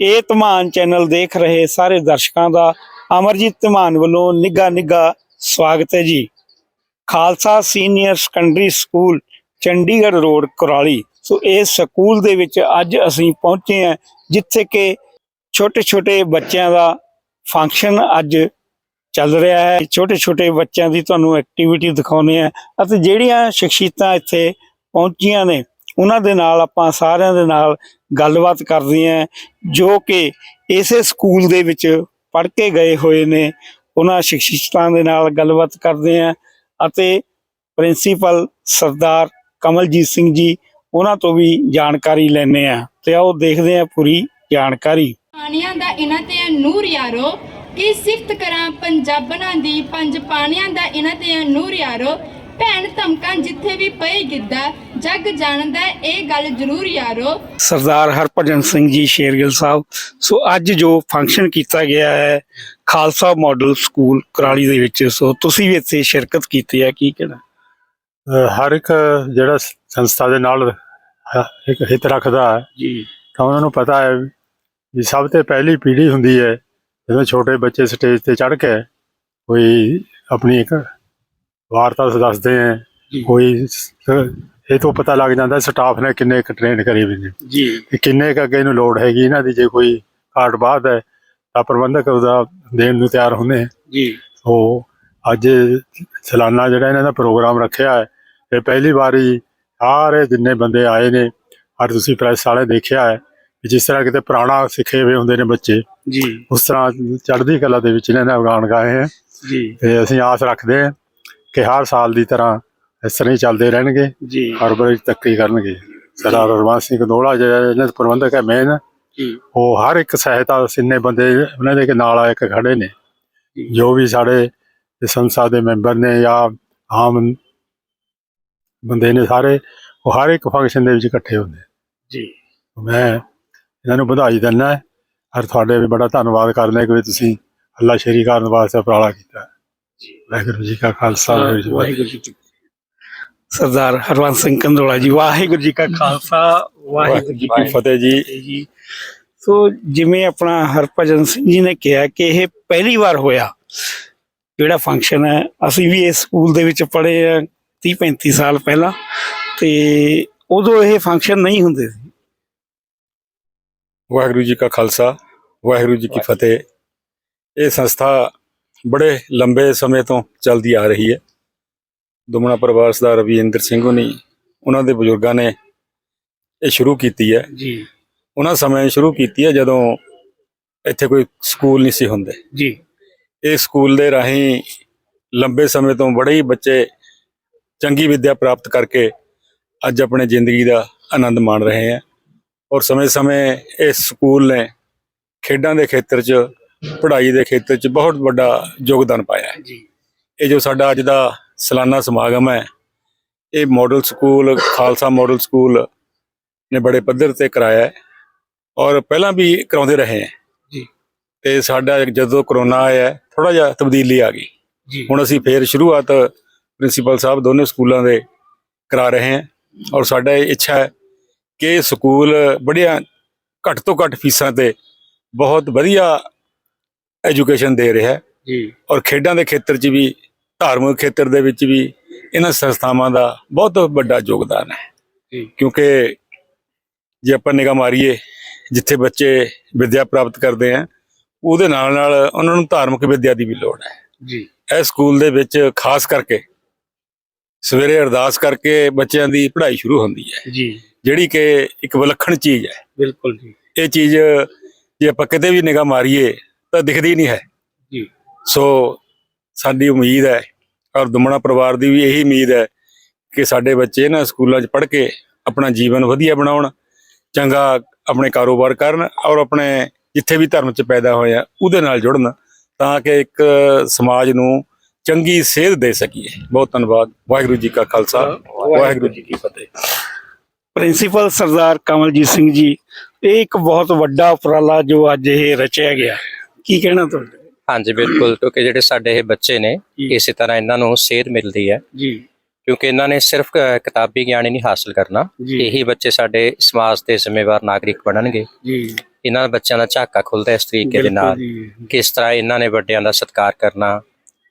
ਇਹ ਧਮਾਨ ਚੈਨਲ ਦੇਖ ਰਹੇ ਸਾਰੇ ਦਰਸ਼ਕਾਂ ਦਾ ਅਮਰਜੀਤ ਧਮਾਨ ਵੱਲੋਂ ਨਿੱਘਾ ਨਿੱਘਾ ਸਵਾਗਤ ਹੈ ਜੀ। Khalsa senior secondary school Chandigarh road Kurali. So ਇਸ ਸਕੂਲ ਦੇ ਵਿੱਚ ਅੱਜ ਅਸੀਂ ਪਹੁੰਚੇ ਹਾਂ, ਜਿੱਥੇ ਕਿ ਛੋਟੇ ਛੋਟੇ ਬੱਚਿਆਂ ਦਾ ਫੰਕਸ਼ਨ ਅੱਜ ਚੱਲ ਰਿਹਾ ਹੈ। ਛੋਟੇ ਛੋਟੇ ਬੱਚਿਆਂ ਦੀ ਤੁਹਾਨੂੰ ਐਕਟੀਵਿਟੀ ਦਿਖਾਉਨੇ ਆ ਅਤੇ ਜਿਹੜੀਆਂ ਸ਼ਖਸੀਅਤਾਂ ਇੱਥੇ ਪਹੁੰਚੀਆਂ ਨੇ ਉਹਨਾਂ ਦੇ ਨਾਲ ਆਪਾਂ ਸਾਰਿਆਂ ਦੇ ਨਾਲ ਗੱਲਬਾਤ ਕਰਦੇ ਹਾਂ, ਜੋ ਕਿ ਇਸੇ ਸਕੂਲ ਦੇ ਵਿੱਚ ਪੜ੍ਹ ਕੇ ਗਏ ਹੋਏ ਨੇ। ਉਹਨਾਂ ਸ਼ਖਸੀਅਤਾਂ ਦੇ ਨਾਲ ਗੱਲਬਾਤ ਕਰਦੇ ਹਾਂ ਅਤੇ ਪ੍ਰਿੰਸੀਪਲ ਸਰਦਾਰ ਕਮਲਜੀਤ ਸਿੰਘ ਜੀ, ਉਹਨਾਂ ਤੋਂ ਵੀ ਜਾਣਕਾਰੀ ਲੈਣੇ ਆ ਤੇ ਆਓ ਦੇਖਦੇ ਆ ਪੂਰੀ ਜਾਣਕਾਰੀ। ਪਾਣੀਆਂ ਦਾ ਇਹਨਾਂ ਤੇ ਹੈ ਨੂਰ ਯਾਰੋ, ਕੀ ਸਿਫਤ ਕਰਾਂ ਪੰਜਾਬਣਾਂ ਦੀ, ਪੰਜ ਪਾਣੀਆਂ ਦਾ ਇਹਨਾਂ ਤੇ ਨੂਰ ਯਾਰੋ। ਭੈਣ ਧਮਕਾਂ ਜਿੱਥੇ ਵੀ ਪਏ ਗਿੱਦਾ ਜੱਗ ਜਾਣਦਾ ਇਹ ਗੱਲ ਜ਼ਰੂਰ ਯਾਰੋ। ਸਰਦਾਰ ਹਰਭਜਨ ਸਿੰਘ ਜੀ ਸ਼ੇਰਗਿੱਲ ਸਾਹਿਬ ਸੋ ਅੱਜ ਜੋ ਫੰਕਸ਼ਨ ਕੀਤਾ ਗਿਆ ਹੈ ਖਾਲਸਾ ਮਾਡਲ ਸਕੂਲ ਕੁਰਾਲੀ ਦੇ ਵਿੱਚ ਸੋ ਤੁਸੀਂ ਵੀ ਇੱਥੇ ਸ਼ਿਰਕਤ ਕੀਤੀ ਹੈ ਕੀ ਕਹਿਣਾ? ਹਰ ਇੱਕ ਜਿਹੜਾ ਸੰਸਥਾ ਦੇ ਨਾਲ ਇੱਕ ਹਿੱਤ ਰੱਖਦਾ ਹੈ। ਜੀ। ਤਾਂ ਉਹਨਾਂ ਨੂੰ ਪਤਾ ਹੈ ਵੀ ਸਭ ਤੋਂ ਪਹਿਲੀ ਪੀੜ੍ਹੀ ਹੁੰਦੀ ਹੈ ਜਦੋਂ ਛੋਟੇ ਬੱਚੇ ਸਟੇਜ ਤੇ ਚੜ੍ਹ ਕੇ ਕੋਈ ਆਪਣੀ ਇੱਕ ਵਾਰਤਾ ਦੱਸਦੇ ਹੈ ਜੀ। ਕੋਈ ਇਹ ਤੋਂ ਪਤਾ ਲੱਗ ਜਾਂਦਾ ਸਟਾਫ ਨੇ ਕਿੰਨੇ ਕੁ ਟ੍ਰੇਨ ਕਰੇ ਵੀ ਨੇ। ਜੀ। ਤੇ ਕਿੰਨੇ ਕੁ ਅੱਗੇ ਨੂੰ ਲੋੜ ਹੈਗੀ ਇਹਨਾਂ ਦੀ ਜੇ ਕੋਈ ਘਾਟ ਬਾਅਦ ਹੈ ਤਾਂ ਪ੍ਰਬੰਧਕ ਉਹਦਾ ਦੇਣ ਨੂੰ ਤਿਆਰ ਹੁੰਦੇ ਹੈ ਜੀ। ਉਹ ਅੱਜ ਸਾਲਾਨਾ ਜਿਹੜਾ ਇਹਨਾਂ ਦਾ ਪ੍ਰੋਗਰਾਮ ਰੱਖਿਆ ਹੈ ਇਹ ਪਹਿਲੀ ਵਾਰੀ ਸਾਰੇ ਜਿੰਨੇ ਬੰਦੇ ਆਏ ਨੇ ਔਰ ਤੁਸੀਂ ਪ੍ਰੈਸ ਵਾਲੇ ਦੇਖਿਆ ਹੈ ਕਿ ਜਿਸ ਤਰ੍ਹਾਂ ਕਿਤੇ ਪੁਰਾਣਾ ਸਿੱਖੇ ਹੋਏ ਹੁੰਦੇ ਨੇ ਬੱਚੇ ਜੀ। ਉਸ ਤਰ੍ਹਾਂ ਚੜ੍ਹਦੀ ਕਲਾ ਦੇ ਵਿੱਚ ਇਹਨਾਂ ਨੇ ਗਾਣ ਗਾਏ ਹੈ। ਜੀ। ਤੇ ਅਸੀਂ ਆਸ ਰੱਖਦੇ ਹਾਂ ਕਿ ਹਰ ਸਾਲ ਦੀ ਤਰ੍ਹਾਂ ਇਸ ਤਰ੍ਹਾਂ ਹੀ ਚੱਲਦੇ ਰਹਿਣਗੇ। ਜੀ। ਹਰ ਵਾਰੀ ਤਰੱਕੀ ਕਰਨਗੇ। ਸਰਦਾਰ ਰਵਾਨ ਸਿੰਘ ਦੋਲਾ ਜਿਹੜਾ ਇਹਨਾਂ ਦੇ ਪ੍ਰਬੰਧਕ ਹੈ ਮੇਨ ਉਹ ਹਰ ਇੱਕ ਸਹਾਇਤਾ ਸਿੰਨੇ ਬੰਦੇ ਉਹਨਾਂ ਦੇ ਨਾਲ ਆ ਕੇ ਖੜੇ ਨੇ। ਜੀ। ਵੀ ਸਾਡੇ ਸੰਸਥਾ ਦੇ ਮੈਂਬਰ ਨੇ ਜਾਂ ਆਮ ਬੰਦੇ ਨੇ ਸਾਰੇ ਉਹ ਹਰ ਇੱਕ ਫੰਕਸ਼ਨ ਦੇ ਵਿੱਚ ਇਕੱਠੇ ਹੁੰਦੇ। ਜੀ। ਮੈਂ ਇਹਨਾਂ ਨੂੰ ਵਧਾਈ ਦਿੰਦਾ ਔਰ ਤੁਹਾਡੇ ਵੀ ਬੜਾ ਧੰਨਵਾਦ ਕਰਦਾ ਕਿ ਤੁਸੀਂ ਅੱਲਾ ਸ਼ੇਰੀ ਕਰਨ ਵਾਸਤੇ ਉਪਰਾਲਾ ਕੀਤਾ। ਜੀ। ਖਾਲਸਾ ਵਾਹਿਗੁਰੂ ਜੀ ਕੀ ਫਤਿਹ। ਵਾਹਿਗੁਰੂ ਜੀ ਕੀ ਫਤਿਹ। ਸਰਦਾਰ ਹਰਵੰਸ ਸਿੰਘ ਕੰਦੋਲਾ ਜੀ ਵਾਹਿਗੁਰੂ ਜੀ ਕਾ ਖਾਲਸਾ ਵਾਹਿਗੁਰੂ ਜੀ ਕੀ ਫਤਿਹ ਜੀ। ਫਤਿਹ ਜੀ। ਸੋ ਜਿਵੇਂ ਆਪਣਾ ਹਰਭਜਨ ਸਿੰਘ ਜੀ ਨੇ ਕਿਹਾ ਕਿ ਇਹ ਪਹਿਲੀ ਵਾਰ ਹੋਇਆ ਜਿਹੜਾ ਫੰਕਸ਼ਨ ਹੈ ਅਸੀਂ ਵੀ ਇਸ ਸਕੂਲ ਦੇ ਵਿੱਚ ਪੜ੍ਹੇ ਆ 30 35 ਸਾਲ ਪਹਿਲਾਂ ਤੇ ਉਦੋਂ ਇਹ ਫੰਕਸ਼ਨ ਨਹੀਂ ਹੁੰਦੇ ਸੀ। ਵਾਹਿਗੁਰੂ ਜੀ ਕਾ ਖਾਲਸਾ ਵਾਹਿਗੁਰੂ ਜੀ ਕੀ ਫਤਿਹ। ਇਹ ਸੰਸਥਾ ਬੜੇ ਲੰਬੇ ਸਮੇਂ ਤੋਂ ਚੱਲਦੀ ਆ ਰਹੀ ਹੈ। ਦੁਮਣਾ ਪਰਿਵਾਰ ਸਰਦਾਰ ਰਵਿੰਦਰ ਸਿੰਘ ਹੋਣੀ ਉਹਨਾਂ ਦੇ ਬਜ਼ੁਰਗਾਂ ਨੇ ਇਹ ਸ਼ੁਰੂ ਕੀਤੀ ਹੈ। ਜੀ। ਉਹਨਾਂ ਸਮੇਂ ਸ਼ੁਰੂ ਕੀਤੀ ਹੈ ਜਦੋਂ ਇੱਥੇ ਕੋਈ ਸਕੂਲ ਨਹੀਂ ਸੀ ਹੁੰਦੇ। ਜੀ। ਇਹ ਸਕੂਲ ਦੇ ਰਾਹੀਂ ਲੰਬੇ ਸਮੇਂ ਤੋਂ ਬੜੇ ਹੀ ਬੱਚੇ ਚੰਗੀ ਵਿੱਦਿਆ ਪ੍ਰਾਪਤ ਕਰਕੇ ਅੱਜ ਆਪਣੇ ਜ਼ਿੰਦਗੀ ਦਾ ਆਨੰਦ ਮਾਣ ਰਹੇ ਹੈ ਔਰ ਸਮੇਂ-ਸਮੇਂ ਇਸ ਸਕੂਲ ਨੇ ਖੇਡਾਂ ਦੇ ਖੇਤਰ 'ਚ ਪੜ੍ਹਾਈ ਦੇ ਖੇਤਰ 'ਚ ਬਹੁਤ ਵੱਡਾ ਯੋਗਦਾਨ ਪਾਇਆ ਹੈ। ਜੀ। ਇਹ ਜੋ ਸਾਡਾ ਅੱਜ ਦਾ ਸਾਲਾਨਾ ਸਮਾਗਮ ਹੈ। ਇਹ model school Khalsa model school ਨੇ ਬੜੇ ਪੱਧਰ ਤੇ ਕਰਾਇਆ ਹੈ ਔਰ ਪਹਿਲਾਂ ਵੀ ਕਰਾਉਂਦੇ ਰਹੇ ਹੈ। ਜੀ। ਤੇ ਸਾਡਾ ਜਦੋਂ ਕਰੋਨਾ ਆਇਆ ਥੋੜਾ ਜਿਹਾ ਤਬਦੀਲੀ ਆ ਗਈ। ਜੀ। ਹੁਣ ਅਸੀਂ ਫੇਰ ਸ਼ੁਰੂਆਤ ਪ੍ਰਿੰਸੀਪਲ ਸਾਹਿਬ ਦੋਨੇ ਸਕੂਲਾਂ ਦੇ ਕਰਾ ਰਹੇ ਹਾਂ ਔਰ ਸਾਡਾ ਇਹ ਇੱਛਾ ਹੈ ਕਿ ਸਕੂਲ ਬੜੀਆਂ ਘੱਟ ਤੋਂ ਘੱਟ ਫੀਸਾਂ ਤੇ ਬਹੁਤ ਵਧੀਆ ਐਜੂਕੇਸ਼ਨ ਦੇ ਰਿਹਾ ਹੈ। ਜੀ। ਔਰ ਖੇਡਾਂ ਦੇ ਖੇਤਰ 'ਚ ਵੀ ਧਾਰਮਿਕ ਖੇਤਰ ਦੇ ਵਿੱਚ ਵੀ ਇਹਨਾਂ ਸੰਸਥਾਵਾਂ ਦਾ ਬਹੁਤ ਵੱਡਾ ਯੋਗਦਾਨ ਹੈ। ਕਿਉਂਕਿ ਜੇ ਆਪਾਂ ਨਿਗਾਹ ਮਾਰੀਏ ਜਿੱਥੇ ਬੱਚੇ ਵਿੱਦਿਆ ਪ੍ਰਾਪਤ ਕਰਦੇ ਆ ਉਹਦੇ ਨਾਲ ਨਾਲ ਉਹਨਾਂ ਨੂੰ ਧਾਰਮਿਕ ਵਿੱਦਿਆ ਦੀ ਵੀ ਲੋੜ ਹੈ। ਜੀ। ਇਹ ਸਕੂਲ ਦੇ ਵਿੱਚ ਖਾਸ ਕਰਕੇ ਸਵੇਰੇ ਅਰਦਾਸ ਕਰਕੇ ਬੱਚਿਆਂ ਦੀ ਪੜ੍ਹਾਈ ਸ਼ੁਰੂ ਹੁੰਦੀ ਹੈ। ਜੀ। ਜਿਹੜੀ ਕਿ ਇੱਕ ਵਿਲੱਖਣ ਚੀਜ਼ ਹੈ। ਬਿਲਕੁਲ ਜੀ। ਇਹ ਚੀਜ਼ ਜੇ ਆਪਾਂ ਕਿਤੇ ਵੀ ਨਿਗਾਹ ਮਾਰੀਏ ਤਾਂ ਦਿਖਦੀ ਨਹੀਂ ਹੈ। ਜੀ। ਸੋ ਸਾਡੀ ਉਮੀਦ ਹੈ ਔਰ ਦੁਮਣਾ ਪਰਿਵਾਰ ਦੀ ਵੀ ਇਹੀ ਉਮੀਦ ਹੈ ਕਿ ਸਾਡੇ ਬੱਚੇ ਇਹਨਾਂ ਸਕੂਲਾਂ 'ਚ ਪੜ੍ਹ ਕੇ ਆਪਣਾ ਜੀਵਨ ਵਧੀਆ ਬਣਾਉਣ ਚੰਗਾ ਆਪਣੇ ਕਾਰੋਬਾਰ ਕਰਨ ਔਰ ਆਪਣੇ ਜਿੱਥੇ ਵੀ ਧਰਮ 'ਚ ਪੈਦਾ ਹੋਏ ਆ ਉਹਦੇ ਨਾਲ ਜੁੜਨ ਤਾਂ ਕਿ ਇੱਕ ਸਮਾਜ ਨੂੰ ਚੰਗੀ ਸੇਧ ਦੇ ਸਕੀਏ। ਬਹੁਤ ਧੰਨਵਾਦ। ਵਾਹਿਗੁਰੂ ਜੀ ਕਾ ਖਾਲਸਾ। ਵਾਹਿਗੁਰੂ ਜੀ ਕੀ ਫਤਿਹ। ਪ੍ਰਿੰਸੀਪਲ ਸਰਦਾਰ ਕਮਲਜੀਤ ਸਿੰਘ ਜੀ ਇਹ ਇੱਕ ਬਹੁਤ ਵੱਡਾ ਉਪਰਾਲਾ ਜੋ ਅੱਜ ਇਹ ਰਚਿਆ ਗਿਆ। ਕੀ ਕਹਿਣਾ ਤੁਹਾਡਾ? ਹਾਂਜੀ ਬਿਲਕੁਲ ਕਿਉਂਕਿ ਜਿਹੜੇ ਸਾਡੇ ਇਹ ਬੱਚੇ ਨੇ ਜੀ। ਇਸੇ ਤਰ੍ਹਾਂ ਇਹਨਾਂ ਨੂੰ ਸੇਧ ਮਿਲਦੀ ਹੈ। ਜੀ। ਕਿਉਂਕਿ ਇਹਨਾਂ ਨੇ ਸਿਰਫ ਕਿਤਾਬੀ ਗਿਆਨ ਹੀ ਨਹੀਂ ਹਾਸਲ ਕਰਨਾ। ਜੀ। ਇਹੀ ਬੱਚੇ ਸਾਡੇ ਸਮਾਜ ਦੇ ਜ਼ਿੰਮੇਵਾਰ ਨਾਗਰਿਕ ਬਣਨਗੇ। ਜੀ। ਇਹਨਾਂ ਬੱਚਿਆਂ ਦਾ ਝਾਕਾ ਖੁੱਲਦਾ ਇਸ ਤਰੀਕੇ ਦੇ ਨਾਲ ਕਿਸ ਤਰ੍ਹਾਂ ਇਹਨਾਂ ਨੇ ਵੱਡਿਆਂ ਦਾ ਸਤਿਕਾਰ ਕਰਨਾ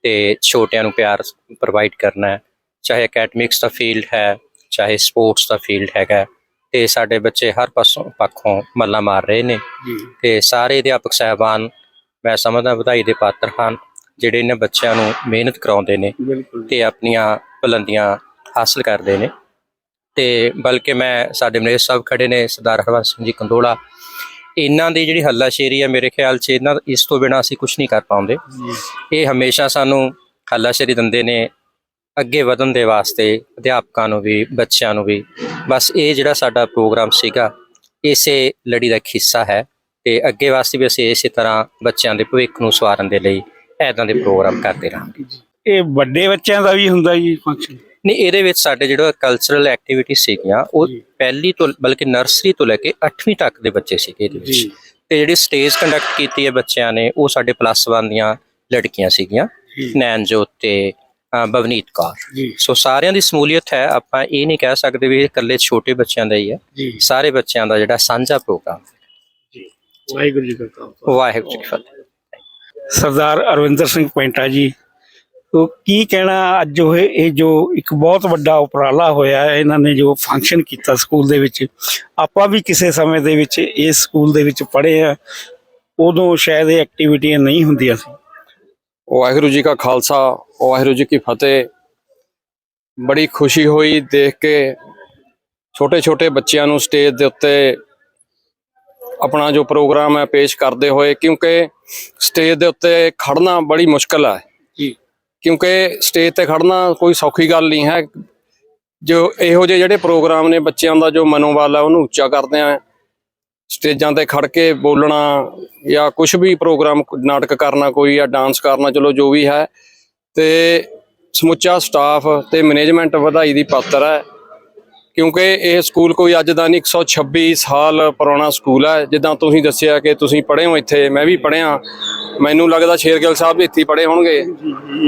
ਤੇ ਛੋਟਿਆਂ ਨੂੰ ਪਿਆਰ ਪ੍ਰੋਵਾਈਡ ਕਰਨਾ ਹੈ। ਚਾਹੇ ਅਕੈਡਮਿਕਸ ਦਾ ਫੀਲਡ ਹੈ ਚਾਹੇ ਸਪੋਰਟਸ ਦਾ ਫੀਲਡ ਹੈਗਾ ਤੇ ਸਾਡੇ ਬੱਚੇ ਹਰ ਪਾਸੋਂ ਪੱਖੋਂ ਮੱਲਾ ਮਾਰ ਰਹੇ ਨੇ। ਜੀ। ਤੇ ਸਾਰੇ ਅਧਿਆਪਕ ਸਹਿਬਾਨ ਮੈਂ ਸਮਝਦਾ ਵਧਾਈ ਦੇ ਪਾਤਰ ਹਨ ਜਿਹੜੇ ਇਹਨਾਂ ਬੱਚਿਆਂ ਨੂੰ ਮਿਹਨਤ ਕਰਾਉਂਦੇ ਨੇ ਤੇ ਆਪਣੀਆਂ ਬੁਲੰਦੀਆਂ ਹਾਸਲ ਕਰਦੇ ਨੇ। ਤੇ ਬਲਕਿ ਮੈਂ ਸਾਡੇ ਮਨੇਜ ਸਾਹਿਬ ਖੜੇ ਨੇ ਸਰਦਾਰ ਹਰਵੰਸ ਸਿੰਘ ਜੀ ਕੰਦੋਲਾ। ਇਹਨਾਂ ਦੀ ਜਿਹੜੀ ਹੱਲਾਸ਼ੇਰੀ ਹੈ ਮੇਰੇ ਖਿਆਲ 'ਚ ਇਹਨਾਂ ਇਸ ਤੋਂ ਬਿਨਾ ਅਸੀਂ ਕੁਝ ਨਹੀਂ ਕਰ ਪਾਉਂਦੇ। ਇਹ ਹਮੇਸ਼ਾ ਸਾਨੂੰ ਹੱਲਾਸ਼ੇਰੀ ਦਿੰਦੇ ਨੇ ਅੱਗੇ ਵਧਣ ਦੇ ਵਾਸਤੇ ਅਧਿਆਪਕਾਂ ਨੂੰ ਵੀ ਬੱਚਿਆਂ ਨੂੰ ਵੀ। ਬਸ ਇਹ ਜਿਹੜਾ ਸਾਡਾ ਪ੍ਰੋਗਰਾਮ ਸੀਗਾ ਇਸੇ ਲੜੀ ਦਾ ਇੱਕ ਹਿੱਸਾ ਹੈ। ਤੇ ਅੱਗੇ ਵਾਸਤੇ ਵੀ ਅਸੀਂ ਇਸੇ ਤਰ੍ਹਾਂ ਬੱਚਿਆਂ ਦੇ ਭਵਿੱਖ ਨੂੰ ਸਵਾਰਨ ਦੇ ਲਈ ਐਦਾਂ ਦੇ ਪ੍ਰੋਗਰਾਮ ਕਰਦੇ ਰਹਾਂਗੇ ਇਹ ਵੱਡੇ ਬੱਚਿਆਂ ਦਾ ਵੀ ਹੁੰਦਾ ਜੀ ਫੰਕਸ਼ਨ ਨਹੀਂ ਇਹਦੇ ਵਿੱਚ ਸਾਡੇ ਜਿਹੜਾ ਕਲਚਰਲ ਐਕਟੀਵਿਟੀ ਸੀਗੀਆਂ ਉਹ ਪਹਿਲੀ ਤੋਂ ਬਲਕਿ ਨਰਸਰੀ ਤੋਂ ਲੈ ਕੇ 8ਵੀਂ ਤੱਕ ਦੇ ਬੱਚੇ ਸੀਗੇ ਇਹਦੇ ਵਿੱਚ। ਤੇ ਜਿਹੜੀ ਸਟੇਜ ਕੰਡਕਟ ਕੀਤੀ ਹੈ ਬੱਚਿਆਂ ਨੇ ਉਹ ਸਾਡੇ ਪਲੱਸ 1 ਦੀਆਂ ਲੜਕੀਆਂ ਸੀਗੀਆਂ ਨੈਨਜੋਤ ਤੇ ਅ, ਬਵਨੀਤ ਕੌਰ। ਸੋ ਸਾਰਿਆਂ ਦੀ ਸਮੂਲੀਅਤ ਹੈ ਆਪਾਂ ਇਹ ਨਹੀਂ ਕਹਿ ਸਕਦੇ ਵੀ ਇਹ ਇਕੱਲੇ ਛੋਟੇ ਬੱਚਿਆਂ ਦਾ ਹੀ ਹੈ। ਸਾਰੇ ਬੱਚਿਆਂ ਦਾ ਜਿਹੜਾ ਸਾਂਝਾ ਪ੍ਰੋਗਰਾਮ ਵਾਹਿਗੁਰੂ ਜੀ ਕਾ ਖਾਲਸਾ। ਵਾਹਿਗੁਰੂ ਜੀ ਕੀ ਫਤਿਹ। ਸਰਦਾਰ ਅਰਵਿੰਦਰ ਸਿੰਘ ਪੈਂਟਾ ਜੀ ਉਹ ਕੀ ਕਹਿਣਾ ਅੱਜ ਉਹ ਇਹ ਜੋ ਇੱਕ ਬਹੁਤ ਵੱਡਾ ਉਪਰਾਲਾ ਹੋਇਆ ਹੈ ਇਹਨਾਂ ਨੇ ਜੋ ਫੰਕਸ਼ਨ ਕੀਤਾ ਸਕੂਲ ਦੇ ਵਿੱਚ ਆਪਾਂ ਵੀ ਕਿਸੇ ਸਮੇਂ ਦੇ ਵਿੱਚ ਇਸ ਸਕੂਲ ਦੇ ਵਿੱਚ ਪੜ੍ਹੇ ਆ ਉਦੋਂ ਸ਼ਾਇਦ ਇਹ ਐਕਟੀਵਿਟੀਆਂ ਨਹੀਂ ਹੁੰਦੀਆਂ ਸੀ। ਵਾਹਿਗੁਰੂ ਜੀ ਕਾ ਖਾਲਸਾ ਵਾਹਿਗੁਰੂ ਜੀ ਕੀ ਫਤਿਹ। ਬੜੀ ਖੁਸ਼ੀ ਹੋਈ ਦੇਖ ਕੇ ਛੋਟੇ ਛੋਟੇ ਬੱਚਿਆਂ ਨੂੰ ਸਟੇਜ ਦੇ ਉੱਤੇ ਆਪਣਾ ਜੋ ਪ੍ਰੋਗਰਾਮ ਹੈ ਪੇਸ਼ ਕਰਦੇ ਹੋਏ ਕਿਉਂਕਿ ਸਟੇਜ ਦੇ ਉੱਤੇ ਖੜਨਾ ਬੜੀ ਮੁਸ਼ਕਲ ਹੈ। ਜੀ। ਕਿਉਂਕਿ ਸਟੇਜ ਤੇ ਖੜਨਾ ਕੋਈ ਸੌਖੀ ਗੱਲ ਨਹੀਂ ਹੈ। ਜੋ ਇਹੋ ਜਿਹੇ ਜਿਹੜੇ ਪ੍ਰੋਗਰਾਮ ਨੇ ਬੱਚਿਆਂ ਦਾ ਜੋ ਮਨੋਬਲ ਹੈ ਉਹਨੂੰ ਉੱਚਾ ਕਰਦੇ ਆ ਸਟੇਜਾਂ ਤੇ ਖੜ ਕੇ ਬੋਲਣਾ ਜਾਂ ਕੁਝ ਵੀ ਪ੍ਰੋਗਰਾਮ ਨਾਟਕ ਕਰਨਾ ਕੋਈ ਜਾਂ ਡਾਂਸ ਕਰਨਾ ਚਲੋ ਜੋ ਵੀ ਹੈ। ਤੇ ਸਮੁੱਚਾ ਸਟਾਫ ਤੇ ਮੈਨੇਜਮੈਂਟ ਵਧਾਈ ਦੀ ਪਾਤਰ ਹੈ। ਕਿਉਂਕਿ ਇਹ ਸਕੂਲ ਕੋਈ ਅੱਜ ਦਾ ਨਹੀਂ 126 ਸਾਲ ਪੁਰਾਣਾ ਸਕੂਲ ਹੈ। ਜਿੱਦਾਂ ਤੁਸੀਂ ਦੱਸਿਆ ਕਿ ਤੁਸੀਂ ਪੜ੍ਹੇ ਹੋ ਇੱਥੇ ਮੈਂ ਵੀ ਪੜ੍ਹਿਆ। ਮੈਨੂੰ ਲੱਗਦਾ ਸ਼ੇਰਗਿੱਲ ਸਾਹਿਬ ਵੀ ਇੱਥੇ ਪੜ੍ਹੇ ਹੋਣਗੇ।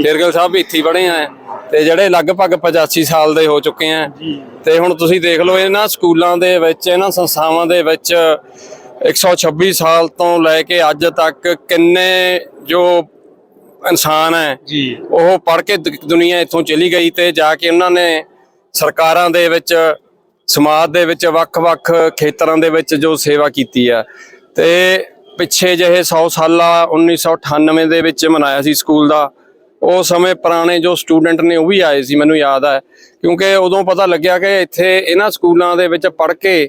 ਸ਼ੇਰਗਿੱਲ ਸਾਹਿਬ ਵੀ ਇੱਥੇ ਪੜ੍ਹੇ ਆ ਤੇ ਜਿਹੜੇ ਲਗਭਗ 85 ਸਾਲ ਦੇ ਹੋ ਚੁੱਕੇ ਆ। ਤੇ ਹੁਣ ਤੁਸੀਂ ਦੇਖ ਲਓ ਇਹਨਾਂ ਸਕੂਲਾਂ ਦੇ ਵਿੱਚ ਇਹਨਾਂ ਸੰਸਥਾਵਾਂ ਦੇ ਵਿੱਚ 126 ਸਾਲ ਤੋਂ ਲੈ ਕੇ ਅੱਜ ਤੱਕ ਕਿੰਨੇ ਜੋ ਇਨਸਾਨ ਹੈ ਜੀ। ਉਹ ਪੜ੍ਹ ਕੇ ਦੁਨੀਆ ਇੱਥੋਂ ਚਲੀ ਗਈ ਤੇ ਜਾ ਕੇ ਉਹਨਾਂ ਨੇ ਸਰਕਾਰਾਂ ਦੇ ਵਿੱਚ ਸਮਾਜ ਦੇ ਵਿੱਚ ਵੱਖ-ਵੱਖ ਖੇਤਰਾਂ ਦੇ ਵਿੱਚ ਜੋ ਸੇਵਾ ਕੀਤੀ ਹੈ। ਤੇ ਪਿੱਛੇ ਜਿਹੇ 100 ਸਾਲਾ 1998 ਦੇ ਵਿੱਚ ਮਨਾਇਆ ਸੀ ਸਕੂਲ ਦਾ। ਉਸ ਸਮੇਂ ਪੁਰਾਣੇ ਜੋ ਸਟੂਡੈਂਟ ਨੇ ਉਹ ਵੀ ਆਏ ਸੀ ਮੈਨੂੰ ਯਾਦ ਹੈ। ਕਿਉਂਕਿ ਉਦੋਂ ਪਤਾ ਲੱਗਿਆ ਕਿ ਇੱਥੇ ਇਹਨਾਂ ਸਕੂਲਾਂ ਦੇ ਵਿੱਚ ਪੜ੍ਹ ਕੇ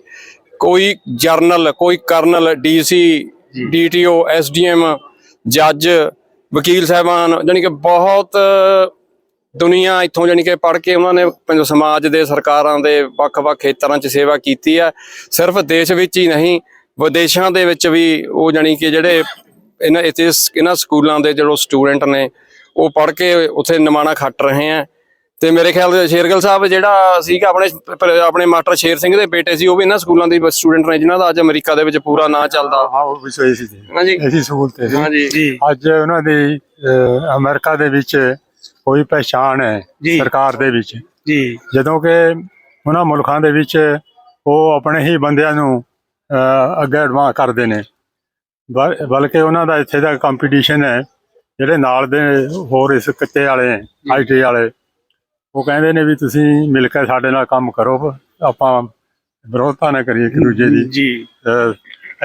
ਕੋਈ ਜਰਨਲ ਕੋਈ ਕਰਨਲ ਡੀਸੀ ਡੀਟੀਓ ਐਸਡੀਐਮ ਜੱਜ ਵਕੀਲ ਸਾਹਿਬਾਨ ਜਾਣੀ ਕਿ ਬਹੁਤ ਦੁਨੀਆ ਇੱਥੋਂ ਜਾਣੀ ਕਿ ਪੜ੍ਹ ਕੇ ਉਹਨਾਂ ਨੇ ਪੰਜ ਸਮਾਜ ਦੇ ਸਰਕਾਰਾਂ ਦੇ ਵੱਖ-ਵੱਖ ਖੇਤਰਾਂ 'ਚ ਸੇਵਾ ਕੀਤੀ ਹੈ। ਸਿਰਫ ਦੇਸ਼ ਵਿੱਚ ਹੀ ਨਹੀਂ ਵਿਦੇਸ਼ਾਂ ਦੇ ਵਿੱਚ ਵੀ ਉਹ ਜਾਣੀ ਕਿ ਜਿਹੜੇ ਇਹਨਾਂ ਇੱਥੇ ਇਹਨਾਂ ਸਕੂਲਾਂ ਦੇ ਜਿਹੜੇ ਸਟੂਡੈਂਟ ਨੇ ਉਹ ਪੜ੍ਹ ਕੇ ਉੱਥੇ ਨਿਮਾਣਾ ਖੱਟ ਰਹੇ ਆ ਤੇ ਮੇਰੇ ਖਿਆਲ ਦੇ ਸ਼ੇਰਗਿੱਲ ਸਾਹਿਬ ਜਿਹੜਾ ਸੀਗਾ ਆਪਣੇ ਆਪਣੇ ਮਾਸਟਰ ਸ਼ੇਰ ਸਿੰਘ ਦੇ ਬੇਟੇ ਸੀ ਉਹ ਵੀ ਇਹਨਾਂ ਸਕੂਲਾਂ ਦੇ ਸਟੂਡੈਂਟ ਨੇ ਜਿਨ੍ਹਾਂ ਦਾ ਅੱਜ ਅਮਰੀਕਾ ਦੇ ਵਿੱਚ ਪੂਰਾ ਨਾਂ ਚੱਲਦਾ। ਹਾਂ ਉਹ ਵੀ ਸਹੀ ਸੀ ਜੀ। ਹਾਂਜੀ। ਐਸੀ ਸਹੂਲਤ ਹੈ ਹਾਂਜੀ। ਜੀ। ਅੱਜ ਉਹਨਾਂ ਦੀ ਅਮਰੀਕਾ ਦੇ ਵਿੱਚ ਕੋਈ ਪਹਿਚਾਣ ਹੈ ਜੀ। ਸਰਕਾਰ ਦੇ ਵਿੱਚ। ਜੀ। ਜਦੋਂ ਕਿ ਉਹਨਾਂ ਮੁਲਕਾਂ ਦੇ ਵਿੱਚ ਉਹ ਆਪਣੇ ਹੀ ਬੰਦਿਆਂ ਨੂੰ ਅਹ, ਅੱਗੇ ਐਡਵਾਂਸ ਕਰਦੇ ਨੇ। ਬਲ- ਬਲਕਿ ਉਹਨਾਂ ਦਾ ਇੱਥੇ ਦਾ ਕੰਪੀਟੀਸ਼ਨ ਹੈ ਜਿਹੜੇ ਨਾਲ ਦੇ ਹੋਰ ਇਸ ਕਿੱਤੇ ਵਾਲੇ ਆਈਟੀ ਵਾਲੇ ਉਹ ਕਹਿੰਦੇ ਨੇ ਵੀ ਤੁਸੀਂ ਮਿਲ ਕੇ ਸਾਡੇ ਨਾਲ ਕੰਮ ਕਰੋ ਆਪਾਂ ਵਿਰੋਧਤਾ ਨਾ ਕਰੀਏ ਇੱਕ ਦੂਜੇ ਦੀ। ਜੀ। ਅਹ,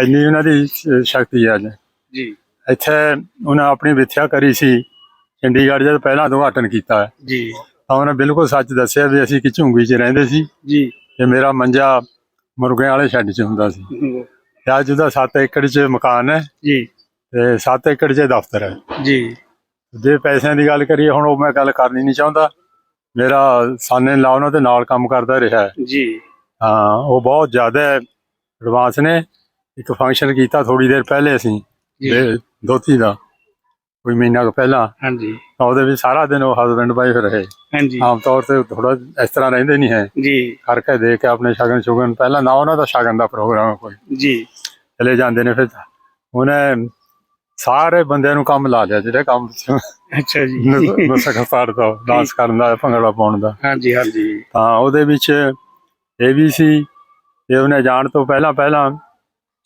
ਇੰਨੀ ਉਹਨਾਂ ਦੀ ਸ਼- ਸ਼ਕਤੀ ਹੈ ਅੱਜ। ਜੀ। ਇੱਥੇ ਉਹਨਾਂ ਆਪਣੀ ਵਿਥਿਆ ਕਰੀ ਸੀ ਚੰਡੀਗੜ੍ਹ ਜਦ ਪਹਿਲਾਂ ਉਦਘਾਟਨ ਕੀਤਾ ਜੀ। ਤਾਂ ਉਹਨੇ ਬਿਲਕੁਲ ਸੱਚ ਦੱਸਿਆ ਵੀ ਅਸੀਂ ਕਿ ਝੁੰਗੀ 'ਚ ਰਹਿੰਦੇ ਸੀ। ਜੀ। ਤੇ ਮੇਰਾ ਮੰਜਾ ਮੁਰਗਿਆਂ ਵਾਲੇ ਸ਼ੈੱਡ 'ਚ ਹੁੰਦਾ ਸੀ। ਤੇ ਅੱਜ ਉਹਦਾ 7 ਏਕੜ 'ਚ ਮਕਾਨ ਹੈ ਜੀ। ਤੇ 7 ਏਕੜ 'ਚ ਦਫ਼ਤਰ ਹੈ। ਜੀ। ਜੇ ਪੈਸਿਆਂ ਦੀ ਗੱਲ ਕਰੀਏ ਹੁਣ ਉਹ ਮੈਂ ਗੱਲ ਕਰਨੀ ਨਹੀਂ ਚਾਹੁੰਦਾ। ਮੇਰਾ ਸਾਨੇ ਲਾ ਉਹਨਾਂ ਦੇ ਨਾਲ ਕੰਮ ਕਰਦਾ ਰਿਹਾ ਹੈ। ਜੀ। ਹਾਂ ਉਹ ਬਹੁਤ ਜ਼ਿਆਦਾ ਐਡਵਾਂਸ ਨੇ। ਇੱਕ ਫੰਕਸ਼ਨ ਕੀਤਾ ਥੋੜੀ ਦੇਰ ਪਹਿਲੇ ਅਸੀਂ ਦੋਤੀ ਦਾ। ਕੋਈ ਮਹੀਨਾ ਕੁ ਪਹਿਲਾਂ ਹਾਂਜੀ। ਤਾਂ ਉਹਦੇ ਵਿੱਚ ਸਾਰਾ ਦਿਨ ਉਹ ਹਸਬੰਡ ਵਾਈਫ ਰਹੇ। ਹਾਂਜੀ। ਆਮ ਤੌਰ ਤੇ ਥੋੜਾ ਇਸ ਤਰ੍ਹਾਂ ਰਹਿੰਦੇ ਨਹੀਂ ਹੈ। ਜੀ। ਕਰਕੇ ਦੇ ਕੇ ਆਪਣੇ ਸ਼ਗਨ ਸ਼ੁਗਨ ਪਹਿਲਾਂ ਨਾ ਉਹਨਾਂ ਦਾ ਸ਼ਗਨ ਦਾ ਪ੍ਰੋਗਰਾਮ ਕੋਈ। ਜੀ। ਚਲੇ ਜਾਂਦੇ ਨੇ ਫਿਰ ਉਹਨੇ ਸਾਰੇ ਬੰਦਿਆਂ ਨੂੰ ਕੰਮ ਲਾ ਲਿਆ ਜਿਹੜੇ ਕੰਮ ਅੱਛਾ ਜੀ। ਮੁਸਕ ਦਾ ਡਾਂਸ ਕਰਨ ਦਾ ਭੰਗੜਾ ਪਾਉਣ ਦਾ। ਹਾਂਜੀ ਹਾਂਜੀ। ਤਾਂ ਉਹਦੇ ਵਿੱਚ ਇਹ ਵੀ ਸੀ ਕਿ ਉਹਨੇ ਜਾਣ ਤੋਂ ਪਹਿਲਾਂ ਪਹਿਲਾਂ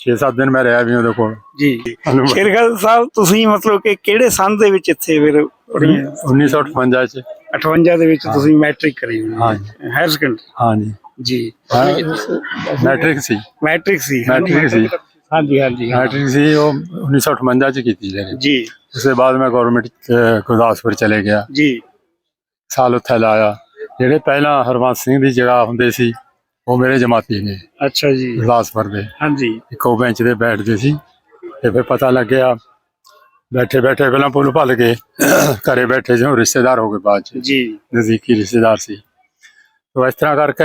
6-7 ਦਿਨ ਮੈਂ ਰਿਹਾ ਵੀ ਉਹਦੇ ਕੋਲ। ਜੀ। ਸ਼ੇਰਗਲ ਸਾਹਿਬ ਤੁਸੀਂ ਮਤਲਬ ਕਿ ਕਿਹੜੇ ਸੰਨ ਦੇ ਵਿੱਚ ਇੱਥੇ ਫਿਰ ਪੜ੍ਹੇ ਆ? 1958 ਚ। 58 ਦੇ ਵਿੱਚ ਤੁਸੀਂ ਮੈਟ੍ਰਿਕ ਕਰੀ ਹਾਂਜੀ। ਹਾਇਰ ਸੈਕੰਡਰੀ ਹਾਂਜੀ। ਜੀ। ਮੈਟ੍ਰਿਕ ਸੀ। ਮੈਟ੍ਰਿਕ ਸੀ। ਮੈਟ੍ਰਿਕ ਸੀ। ਹਾਂਜੀ ਹਾਂਜੀ ਹਾਂ। ਮੈਟ੍ਰਿਕ ਸੀ ਉਹ 1958 ਚ ਕੀਤੀ ਜਿਹੜੀ ਜੀ। ਉਸ ਤੋਂ ਬਾਅਦ ਮੈਂ ਗਵਰਨਮੈਂਟ ਗੁਰਦਾਸਪੁਰ ਚਲੇ ਗਿਆ। ਜੀ। ਸਾਲ ਉੱਥੇ ਲਾਇਆ। ਜਿਹੜੇ ਪਹਿਲਾਂ ਹਰਵੰਸ ਸਿੰਘ ਦੀ ਜਗ੍ਹਾ ਹੁੰਦੇ ਸੀ ਉਹ ਮੇਰੇ ਜਮਾਤੀ ਨੇ ਅੱਛਾ ਜੀ। ਗੁਰਦਾਸਪੁਰ ਦੇ। ਹਾਂਜੀ। ਇੱਕੋ ਬੈਂਚ ਤੇ ਬੈਠਦੇ ਸੀ ਤੇ ਫਿਰ ਪਤਾ ਲੱਗਿਆ ਬੈਠੇ ਬੈਠੇ ਪਹਿਲਾਂ ਪੁੱਲ ਭੱਲ ਕੇ ਘਰੇ ਬੈਠੇ ਜਿਉਂ ਰਿਸ਼ਤੇਦਾਰ ਹੋ ਗਏ ਬਾਅਦ ਚ। ਜੀ। ਨਜ਼ਦੀਕੀ ਰਿਸ਼ਤੇਦਾਰ ਸੀ। ਤੋ ਇਸ ਤਰ੍ਹਾਂ ਕਰਕੇ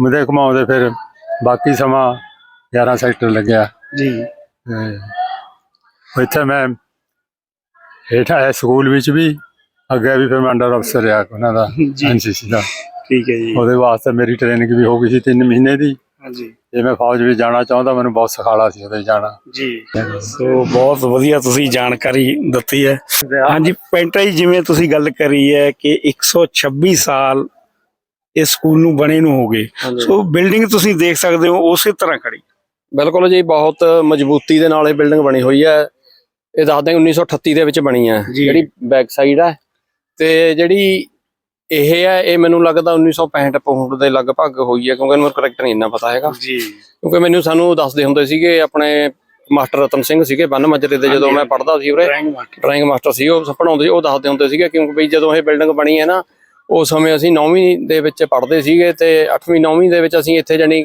ਮੁੰਡੇ ਘੁਮਾਉਂਦੇ ਫਿਰ ਬਾਕੀ ਸਮਾਂ 11 ਸੈਕਟਰ ਲੱਗਿਆ। ਜੀ। ਇੱਥੇ ਮੈਂ ਹੇਠ ਸਕੂਲ ਵਿੱਚ ਵੀ ਅੱਗੇ ਵੀ ਫਿਰ ਮੈਂ ਅੰਡਰ ਅਫਸਰ ਰਿਹਾ ਉਹਨਾਂ ਦਾ। ਐਨਸੀਸੀ ਦਾ। ਠੀਕ ਹੈ ਜੀ। ਉਹਦੇ ਵਾਸਤੇ ਮੇਰੀ ਟ੍ਰੇਨਿੰਗ ਵੀ ਹੋ ਗਈ ਸੀ 3 ਮਹੀਨੇ ਦੀ। ਹਾਂਜੀ। ਜੇ ਮੈਂ ਫੌਜ ਵਿੱਚ ਜਾਣਾ ਚਾਹੁੰਦਾ ਮੈਨੂੰ ਬਹੁਤ ਸਖਾਲਾ ਸੀ ਉਹਦੇ ਜਾਣਾ। ਜੀ। ਸੋ ਬਹੁਤ ਵਧੀਆ ਤੁਸੀਂ ਜਾਣਕਾਰੀ ਦਿੱਤੀ ਹੈ। ਹਾਂਜੀ ਪੈਂਟਾ ਜੀ ਜਿਵੇਂ ਤੁਸੀਂ ਗੱਲ ਕਰੀ ਹੈ ਕਿ 126 ਸਾਲ ਇਸ ਸਕੂਲ ਨੂੰ ਬਣੇ ਨੂੰ ਹੋ ਗਏ। ਸੋ ਬਿਲਡਿੰਗ ਤੁਸੀਂ ਦੇਖ ਸਕਦੇ ਹੋ ਉਸੇ ਤਰ੍ਹਾਂ ਖੜੀ। ਬਿਲਕੁਲ ਜੀ ਬਹੁਤ ਮਜ਼ਬੂਤੀ ਦੇ ਨਾਲ ਇਹ ਬਿਲਡਿੰਗ ਬਣੀ ਹੋਈ ਹੈ। ਇਹ ਦੱਸਦੇ 1938 ਦੇ ਵਿੱਚ ਬਣੀ ਹੈ। ਜਿਹੜੀ ਬੈਕ ਸਾਈਡ ਹੈ ਤੇ ਜਿਹੜੀ ਇਹ ਹੈ ਇਹ ਮੈਨੂੰ ਲੱਗਦਾ 1965 ਪਹੁੰਚ ਦੇ ਲਗਭਗ ਹੋਈ ਹੈ ਕਿਉਂਕਿ ਮੈਨੂੰ ਕਰੈਕਟ ਨਹੀਂ ਇੰਨਾ ਪਤਾ ਹੈਗਾ। ਜੀ। ਕਿਉਂਕਿ ਮੈਨੂੰ ਸਾਨੂੰ ਦੱਸਦੇ ਹੁੰਦੇ ਸੀਗੇ ਆਪਣੇ ਮਾਸਟਰ ਰਤਨ ਸਿੰਘ ਸੀਗੇ ਬੰਨ ਮੱਜਰੇ ਦੇ ਜਦੋਂ ਮੈਂ ਪੜ੍ਹਦਾ ਸੀ ਉਰੇ। ਡਰਾਇੰਗ ਮਾਸਟਰ ਸੀ ਉਹ ਪੜਾਉਂਦੇ ਉਹ ਦੱਸਦੇ ਹੁੰਦੇ ਸੀਗੇ ਕਿਉਂਕਿ ਬਈ ਜਦੋਂ ਇਹ ਬਿਲਡਿੰਗ ਬਣੀ ਹੈ ਨਾ ਉਸ ਸਮੇਂ ਅਸੀਂ 9ਵੀਂ ਦੇ ਵਿੱਚ ਪੜ੍ਹਦੇ ਸੀਗੇ ਤੇ 8ਵੀਂ 9ਵੀਂ ਦੇ ਵਿੱਚ ਅਸੀਂ ਇੱਥੇ ਜਾਣੀ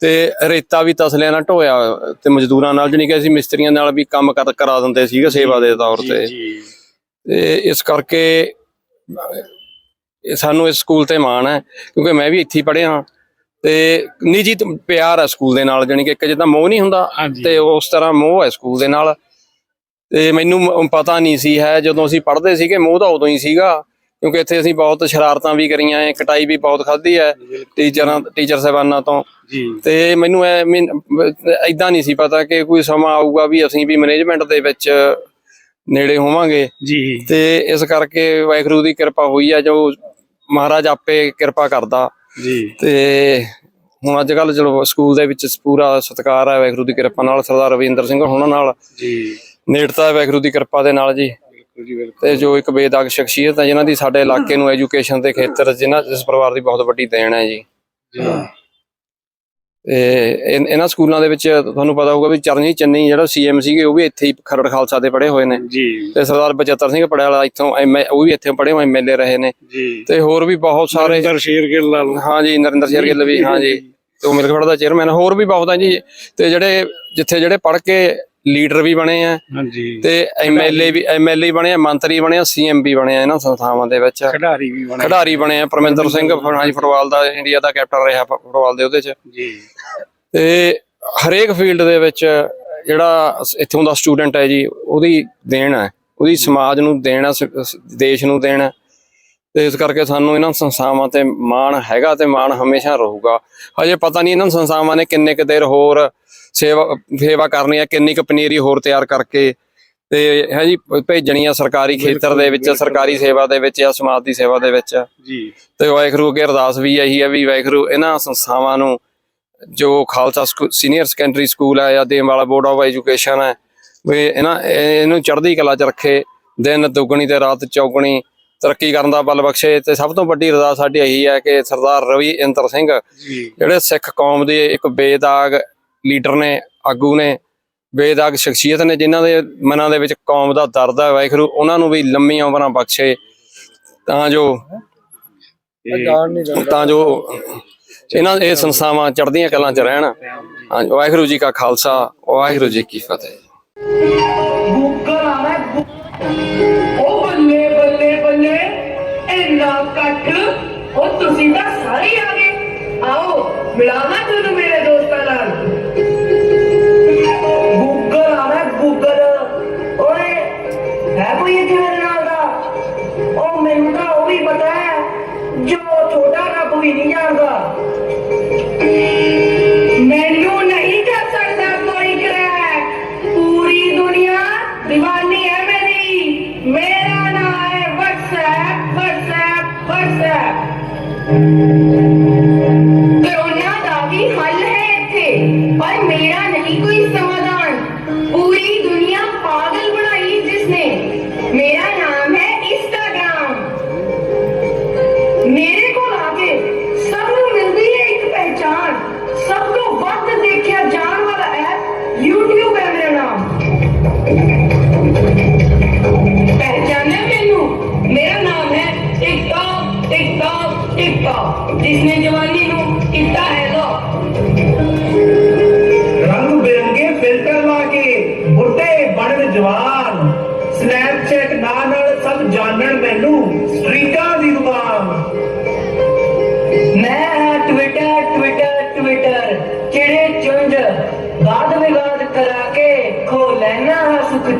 ਤੇ ਰੇਤਾ ਵੀ ਤਸਲਿਆਂ ਨਾਲ ਢੋਇਆ ਤੇ ਮਜ਼ਦੂਰਾਂ ਨਾਲ ਜਾਣੀ ਕਿ ਅਸੀਂ ਮਿਸਤਰੀਆਂ ਨਾਲ ਵੀ ਕੰਮ ਕਰ ਕਰਾ ਦਿੰਦੇ ਸੀਗੇ ਸੇਵਾ ਦੇ ਤੌਰ ਤੇ ਇਸ ਕਰਕੇ ਸਾਨੂੰ ਇਸ ਸਕੂਲ ਤੇ ਮਾਣ ਹੈ ਕਿਉਂਕਿ ਮੈਂ ਵੀ ਇੱਥੇ ਹੀ ਪੜ੍ਹਿਆ ਤੇ ਨਿੱਜੀ ਪਿਆਰ ਹੈ ਸਕੂਲ ਦੇ ਨਾਲ ਜਾਣੀ ਕਿ ਇੱਕ ਜਿੱਦਾਂ ਮੋਹ ਨਹੀਂ ਹੁੰਦਾ। ਤੇ ਉਸ ਤਰ੍ਹਾਂ ਮੋਹ ਹੈ ਸਕੂਲ ਦੇ ਨਾਲ। ਤੇ ਮੈਨੂੰ ਪਤਾ ਨਹੀਂ ਸੀ ਹੈ ਜਦੋਂ ਅਸੀਂ ਪੜ੍ਹਦੇ ਸੀਗੇ ਮੋਹ ਤਾਂ ਉਦੋਂ ਹੀ ਸੀਗਾ ਕਿਉਂਕਿ ਇੱਥੇ ਅਸੀਂ ਬਹੁਤ ਸ਼ਰਾਰਤਾਂ ਵੀ ਕਰੀਆਂ ਹੈ ਕਟਾਈ ਵੀ ਬਹੁਤ ਖਾਧੀ ਹੈ ਟੀਚਰਾਂ ਟੀਚਰ ਸਾਹਿਬਾਨਾਂ ਤੋਂ। ਤੇ ਮੈਨੂੰ ਐ ਇਦਾਂ ਨਹੀਂ ਸੀ ਪਤਾ ਕਿ ਕੋਈ ਸਮਾਂ ਆਊਗਾ ਵੀ ਅਸੀਂ ਵੀ ਮੈਨੇਜਮੈਂਟ ਦੇ ਵਿੱਚ ਨੇੜੇ ਹੋਵਾਂਗੇ। ਜੀ। ਤੇ ਇਸ ਕਰਕੇ ਵਾਹਿਗੁਰੂ ਦੀ ਕਿਰਪਾ ਹੋਈ ਹੈ ਜੋ ਮਹਾਰਾਜ ਆਪੇ ਕਿਰਪਾ ਕਰਦਾ। ਜੀ। ਤੇ ਹੁਣ ਅੱਜ ਕੱਲ ਚਲੋ ਸਕੂਲ ਦੇ ਵਿੱਚ ਪੂਰਾ ਸਤਿਕਾਰ ਹੈ ਵਾਹਿਗੁਰੂ ਦੀ ਕਿਰਪਾ ਨਾਲ ਸਰਦਾਰ ਰਵਿੰਦਰ ਸਿੰਘ ਹੋਣਾ ਨਾਲ। ਜੀ। ਨੇੜਤਾ ਹੈ ਵਾਹਿਗੁਰੂ ਦੀ ਕਿਰਪਾ ਦੇ ਨਾਲ ਜੀ। ਤੇ ਜੋ ਇੱਕ ਬੇਦਾਗ ਸ਼ਖਸੀਅਤ ਹੈ ਜਿਨ੍ਹਾਂ ਦੀ ਸਾਡੇ ਇਲਾਕੇ ਨੂੰ ਐਜੂਕੇਸ਼ਨ ਦੇ ਖੇਤਰ ਜਿਨ੍ਹਾਂ ਇਸ ਪਰਿਵਾਰ ਦੀ ਬਹੁਤ ਵੱਡੀ ਦੇਣ ਹੈ ਜੀ। ਇਹਨਾਂ ਸਕੂਲਾਂ ਦੇ ਵਿੱਚ ਤੁਹਾਨੂੰ ਪਤਾ ਹੋਊਗਾ ਵੀ ਚਰਨਜੀਤ ਚੰਨੀ ਜਿਹੜਾ ਸੀਐਮ ਸੀਗੇ ਉਹ ਵੀ ਇੱਥੇ ਹੀ ਖਰੜ ਖਾਲਸਾ ਦੇ ਪੜ੍ਹੇ ਹੋਏ ਨੇ। ਜੀ। ਤੇ ਸਰਦਾਰ ਬਚਿੱਤਰ ਸਿੰਘ ਪੜਿਆਲਾ ਇੱਥੋਂ ਉਹ ਵੀ ਇੱਥੇ ਪੜ੍ਹੇ ਹੋਏ ਐਮਐਲਏ ਰਹੇ ਨੇ। ਜੀ। ਤੇ ਹੋਰ ਵੀ ਬਹੁਤ ਸਾਰੇ ਨਰਿੰਦਰ ਸ਼ੇਰਗਿੱਲ ਹਾਂ ਜੀ ਨਰਿੰਦਰ ਸ਼ੇਰ ਗਿੱਲ ਵੀ ਹਾਂ ਜੀ। ਤੇ ਉਹ ਮਿਲਖੜ ਦਾ ਚੇਅਰਮੈਨ ਹੋਰ ਵੀ ਬਹੁਤ ਆ ਜੀ। ਤੇ ਜਿਹੜੇ ਜਿੱਥੇ ਜਿਹੜੇ ਪੜ੍ਹ ਕੇ ਲੀਡਰ ਵੀ ਬਣੇ ਆ। ਹਾਂਜੀ। ਤੇ ਐਮਐਲਏ ਵੀ ਐਮਐਲਏ ਬਣੇ ਆ ਮੰਤਰੀ ਬਣੇ ਆ ਸੀਐਮ ਵੀ ਬਣੇ ਆ ਇਹਨਾਂ ਸੰਸਥਾਵਾਂ ਦੇ ਵਿੱਚ। ਖਿਡਾਰੀ ਵੀ ਬਣੇ ਖਿਡਾਰੀ ਬਣੇ ਆ ਪਰਮਿੰਦਰ ਸਿੰਘ ਫਰਾਂਜ ਫੁੱਟਬਾਲ ਦਾ ਇੰਡੀਆ ਦਾ ਕੈਪਟਨ ਰਿਹਾ ਫੁੱਟਬਾਲ ਦੇ ਉਹਦੇ ਚ। ਜੀ। ਤੇ ਹਰੇਕ ਫੀਲਡ ਦੇ ਵਿੱਚ ਜਿਹੜਾ ਇੱਥੋਂ ਦਾ ਸਟੂਡੈਂਟ ਹੈ ਜੀ ਉਹਦੀ ਦੇਣ ਹੈ। ਉਹਦੀ ਸਮਾਜ ਨੂੰ ਦੇਣ ਹੈ ਦੇਸ਼ ਨੂੰ ਦੇਣ ਹੈ। ਤੇ ਇਸ ਕਰਕੇ ਸਾਨੂੰ ਇਹਨਾਂ ਸੰਸਥਾਵਾਂ ਤੇ ਮਾਣ ਹੈਗਾ ਤੇ ਮਾਣ ਹਮੇਸ਼ਾ ਰਹੂਗਾ। ਹਜੇ ਪਤਾ ਨਹੀਂ ਇਹਨਾਂ ਸੰਸਥਾਵਾਂ ਨੇ ਕਿੰਨੇ ਕੁ ਦੇਰ ਹੋਰ ਸੇਵਾ ਸੇਵਾ ਕਰਨੀ ਹੈ ਕਿੰਨੀ ਕੁ ਪਨੀਰੀ ਹੋਰ ਤਿਆਰ ਕਰਕੇ ਤੇ ਹੈ ਜੀ ਭੇਜਣੀ ਆ ਸਰਕਾਰੀ ਖੇਤਰ ਦੇ ਵਿੱਚ ਸਰਕਾਰੀ ਸੇਵਾ ਦੇ ਵਿੱਚ ਜਾਂ ਸਮਾਜ ਦੀ ਸੇਵਾ ਦੇ ਵਿੱਚ। ਜੀ। ਤੇ ਵਾਹਿਗੁਰੂ ਅੱਗੇ ਅਰਦਾਸ ਵੀ ਇਹੀ ਹੈ ਵੀ ਵਾਹਿਗੁਰੂ ਇਹਨਾਂ ਸੰਸਥਾਵਾਂ ਨੂੰ ਜੋ ਖਾਲਸਾ ਸੀਨੀਅਰ ਸੈਕੰਡਰੀ ਸਕੂਲ ਹੈ ਜਾਂ ਦੇਮ ਵਾਲਾ ਬੋਰਡ ਆਫ ਐਜੂਕੇਸ਼ਨ ਹੈ ਵੀ ਇਹਨਾਂ ਇਹ- ਇਹਨੂੰ ਚੜ੍ਹਦੀ ਕਲਾ ਚ ਰੱਖੇ ਦਿਨ ਦੁੱਗਣੀ ਤੇ ਰਾਤ ਚੌਗਣੀ ਤਰੱਕੀ ਕਰਨ ਦਾ ਬਲ ਬਖਸ਼ੇ ਤੇ ਸਭ ਤੋਂ ਵੱਡੀ ਅਰਦਾਸ ਸਾਡੀ ਇਹੀ ਹੈ ਕਿ ਸਰਦਾਰ ਰਵੀ ਇੰਦਰ ਸਿੰਘ ਜਿਹੜੇ ਸਿੱਖ ਕੌਮ ਦੇ ਇੱਕ ਬੇਦਾਗ ਲੀਡਰ ਨੇ ਆਗੂ ਨੇ ਬੇਦਾਗ ਸ਼ਖਸੀਅਤ ਨੇ ਜਿਨ੍ਹਾਂ ਦੇ ਮਨਾਂ ਦੇ ਵਿੱਚ ਕੌਮ ਦਾ ਦਰਦ ਹੈ ਵਾਹਿਗੁਰੂ ਉਹਨਾਂ ਨੂੰ ਵੀ ਲੰਮੀਆਂ ਉਮਰਾਂ ਬਖਸ਼ੇ ਤਾਂ ਜੋ ਤਾਂ ਜੋ ਇਹਨਾਂ ਇਹ ਸੰਸਥਾਵਾਂ ਚੜ੍ਹਦੀਆਂ ਕਲਾਂ 'ਚ ਰਹਿਣ। ਹਾਂਜੀ ਵਾਹਿਗੁਰੂ ਜੀ ਕਾ ਖਾਲਸਾ ਵਾਹਿਗੁਰੂ ਜੀ ਕੀ ਫਤਿਹ। WhatsApp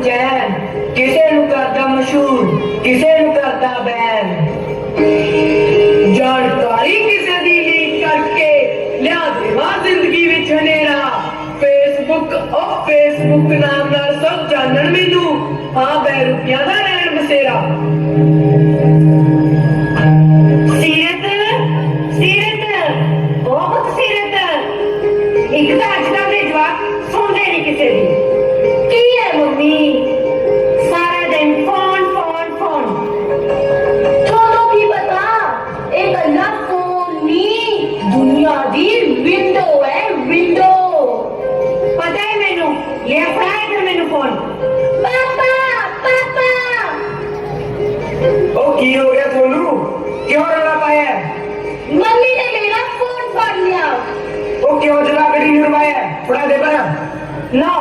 ਚੈਨ ਕਿਸੇ ਨੂੰ ਕਰਦਾ ਮਸ਼ਹੂਰ, ਕਿਸੇ ਨੂੰ ਕਰਦਾ ਬੈਨ। ਜਾਣਕਾਰੀ ਕਿਸੇ ਦੀ ਲੀਕ ਕਰਕੇ ਲਿਆ ਦੇਵਾ ਜ਼ਿੰਦਗੀ ਵਿੱਚ ਹਨੇਰਾ। ਫੇਸਬੁੱਕ ਉਹ ਫੇਸਬੁੱਕ ਨਾਮ ਨਾਲ ਸਭ ਜਾਣਨ ਮੈਨੂੰ। ਆ ਬੈ ਰੁਪਿਆ ਦਾ ਰਹਿਣ ਬਸੇਰਾ। ਲਿਆ ਫੜਾ ਇੱਧਰ ਮੈਨੂੰ ਫੋਨ ਪਾਪਾ ਪਾਪਾ। ਉਹ ਕੀ ਹੋ ਗਿਆ ਤੁਹਾਨੂੰ ਕਿਉਂ ਰੌਲਾ ਪਾਇਆ? ਮੰਮੀ ਨੇ ਮੇਰਾ ਫੋਨ ਫੜ ਲਿਆ। ਉਹ ਕਿਉਂ ਜਲਾ ਕਰੀ ਨਿਰਵਾਇਆ ਫੜਾ ਦੇ ਪਰ ਨਾ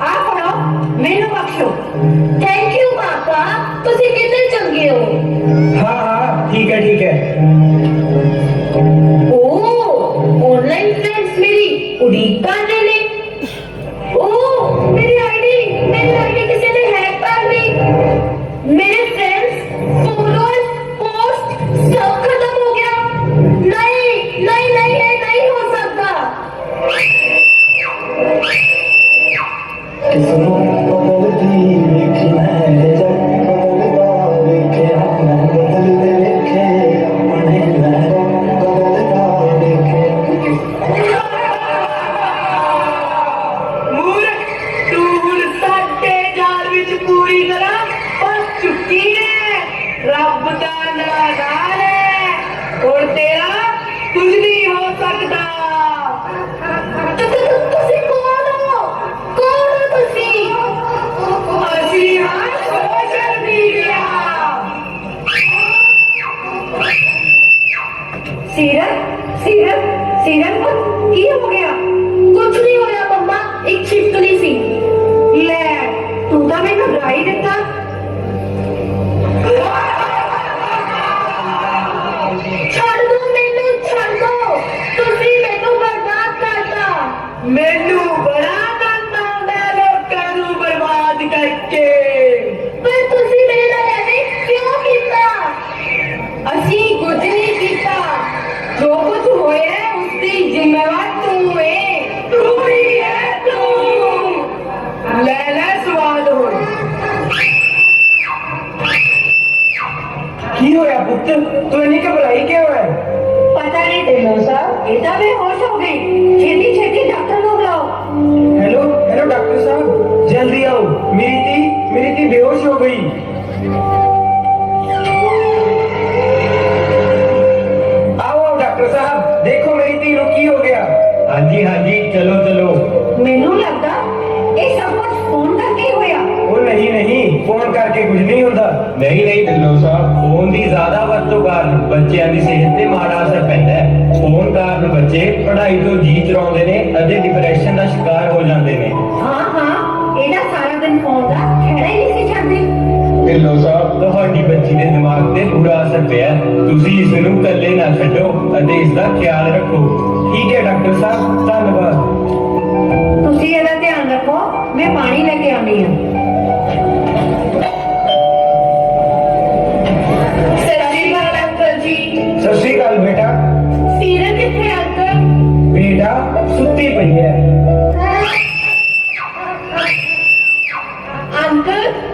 ਆ ਫੜੋ ਮੈਨੂੰ ਬਖਸ਼ੋ। Thank you papa. ਤੁਸੀਂ ਕਿੰਨੇ ਚੰਗੇ ਹੋ? ਹਾਂ ਕੇ ਕੁਝ ਨਹੀਂ ਹੁੰਦਾ। ਨਹੀਂ ਨਹੀਂ ਢਿੱਲੋ ਸਾਹਿਬ ਫੋਨ ਦੀ ਜ਼ਿਆਦਾ ਵਰਤੋਂ ਕਾਰਨ ਬੱਚਿਆਂ ਦੀ ਸਿਹਤ ਤੇ ਮਾੜਾ ਅਸਰ ਪੈਂਦਾ ਹੈ। ਫੋਨ ਕਾਰਨ ਬੱਚੇ ਪੜ੍ਹਾਈ ਤੋਂ ਜੀ ਚਰਾਉਂਦੇ ਨੇ ਅਤੇ ਡਿਪਰੈਸ਼ਨ ਦਾ ਸ਼ਿਕਾਰ ਹੋ ਜਾਂਦੇ ਨੇ। ਹਾਂ ਹਾਂ ਇਹਦਾ ਸਾਰਾ ਦਿਨ ਫੋਨ ਦਾ ਖੜਾ ਹੀ ਨਹੀਂ ਸੀ ਛੱਡਦੇ ਢਿੱਲੋ ਸਾਹਿਬ ਤੁਹਾਡੀ ਬੱਚੀ ਦੇ ਦਿਮਾਗ ਤੇ ਬੁਰਾ ਅਸਰ ਪਿਆ ਹੈ। ਤੁਸੀਂ ਇਸ ਨੂੰ ਇਕੱਲੇ ਨਾ ਛੱਡੋ ਅਤੇ ਇਸ ਦਾ ਖਿਆਲ ਰੱਖੋ। ਠੀਕ ਹੈ ਡਾਕਟਰ ਸਾਹਿਬ ਧੰਨਵਾਦ। ਤੁਸੀਂ ਇਹਦਾ ਧਿਆਨ ਰੱਖੋ ਮੈਂ ਪਾਣੀ ਲੈ ਕੇ ਆਉਂਦੀ ਹਾਂ।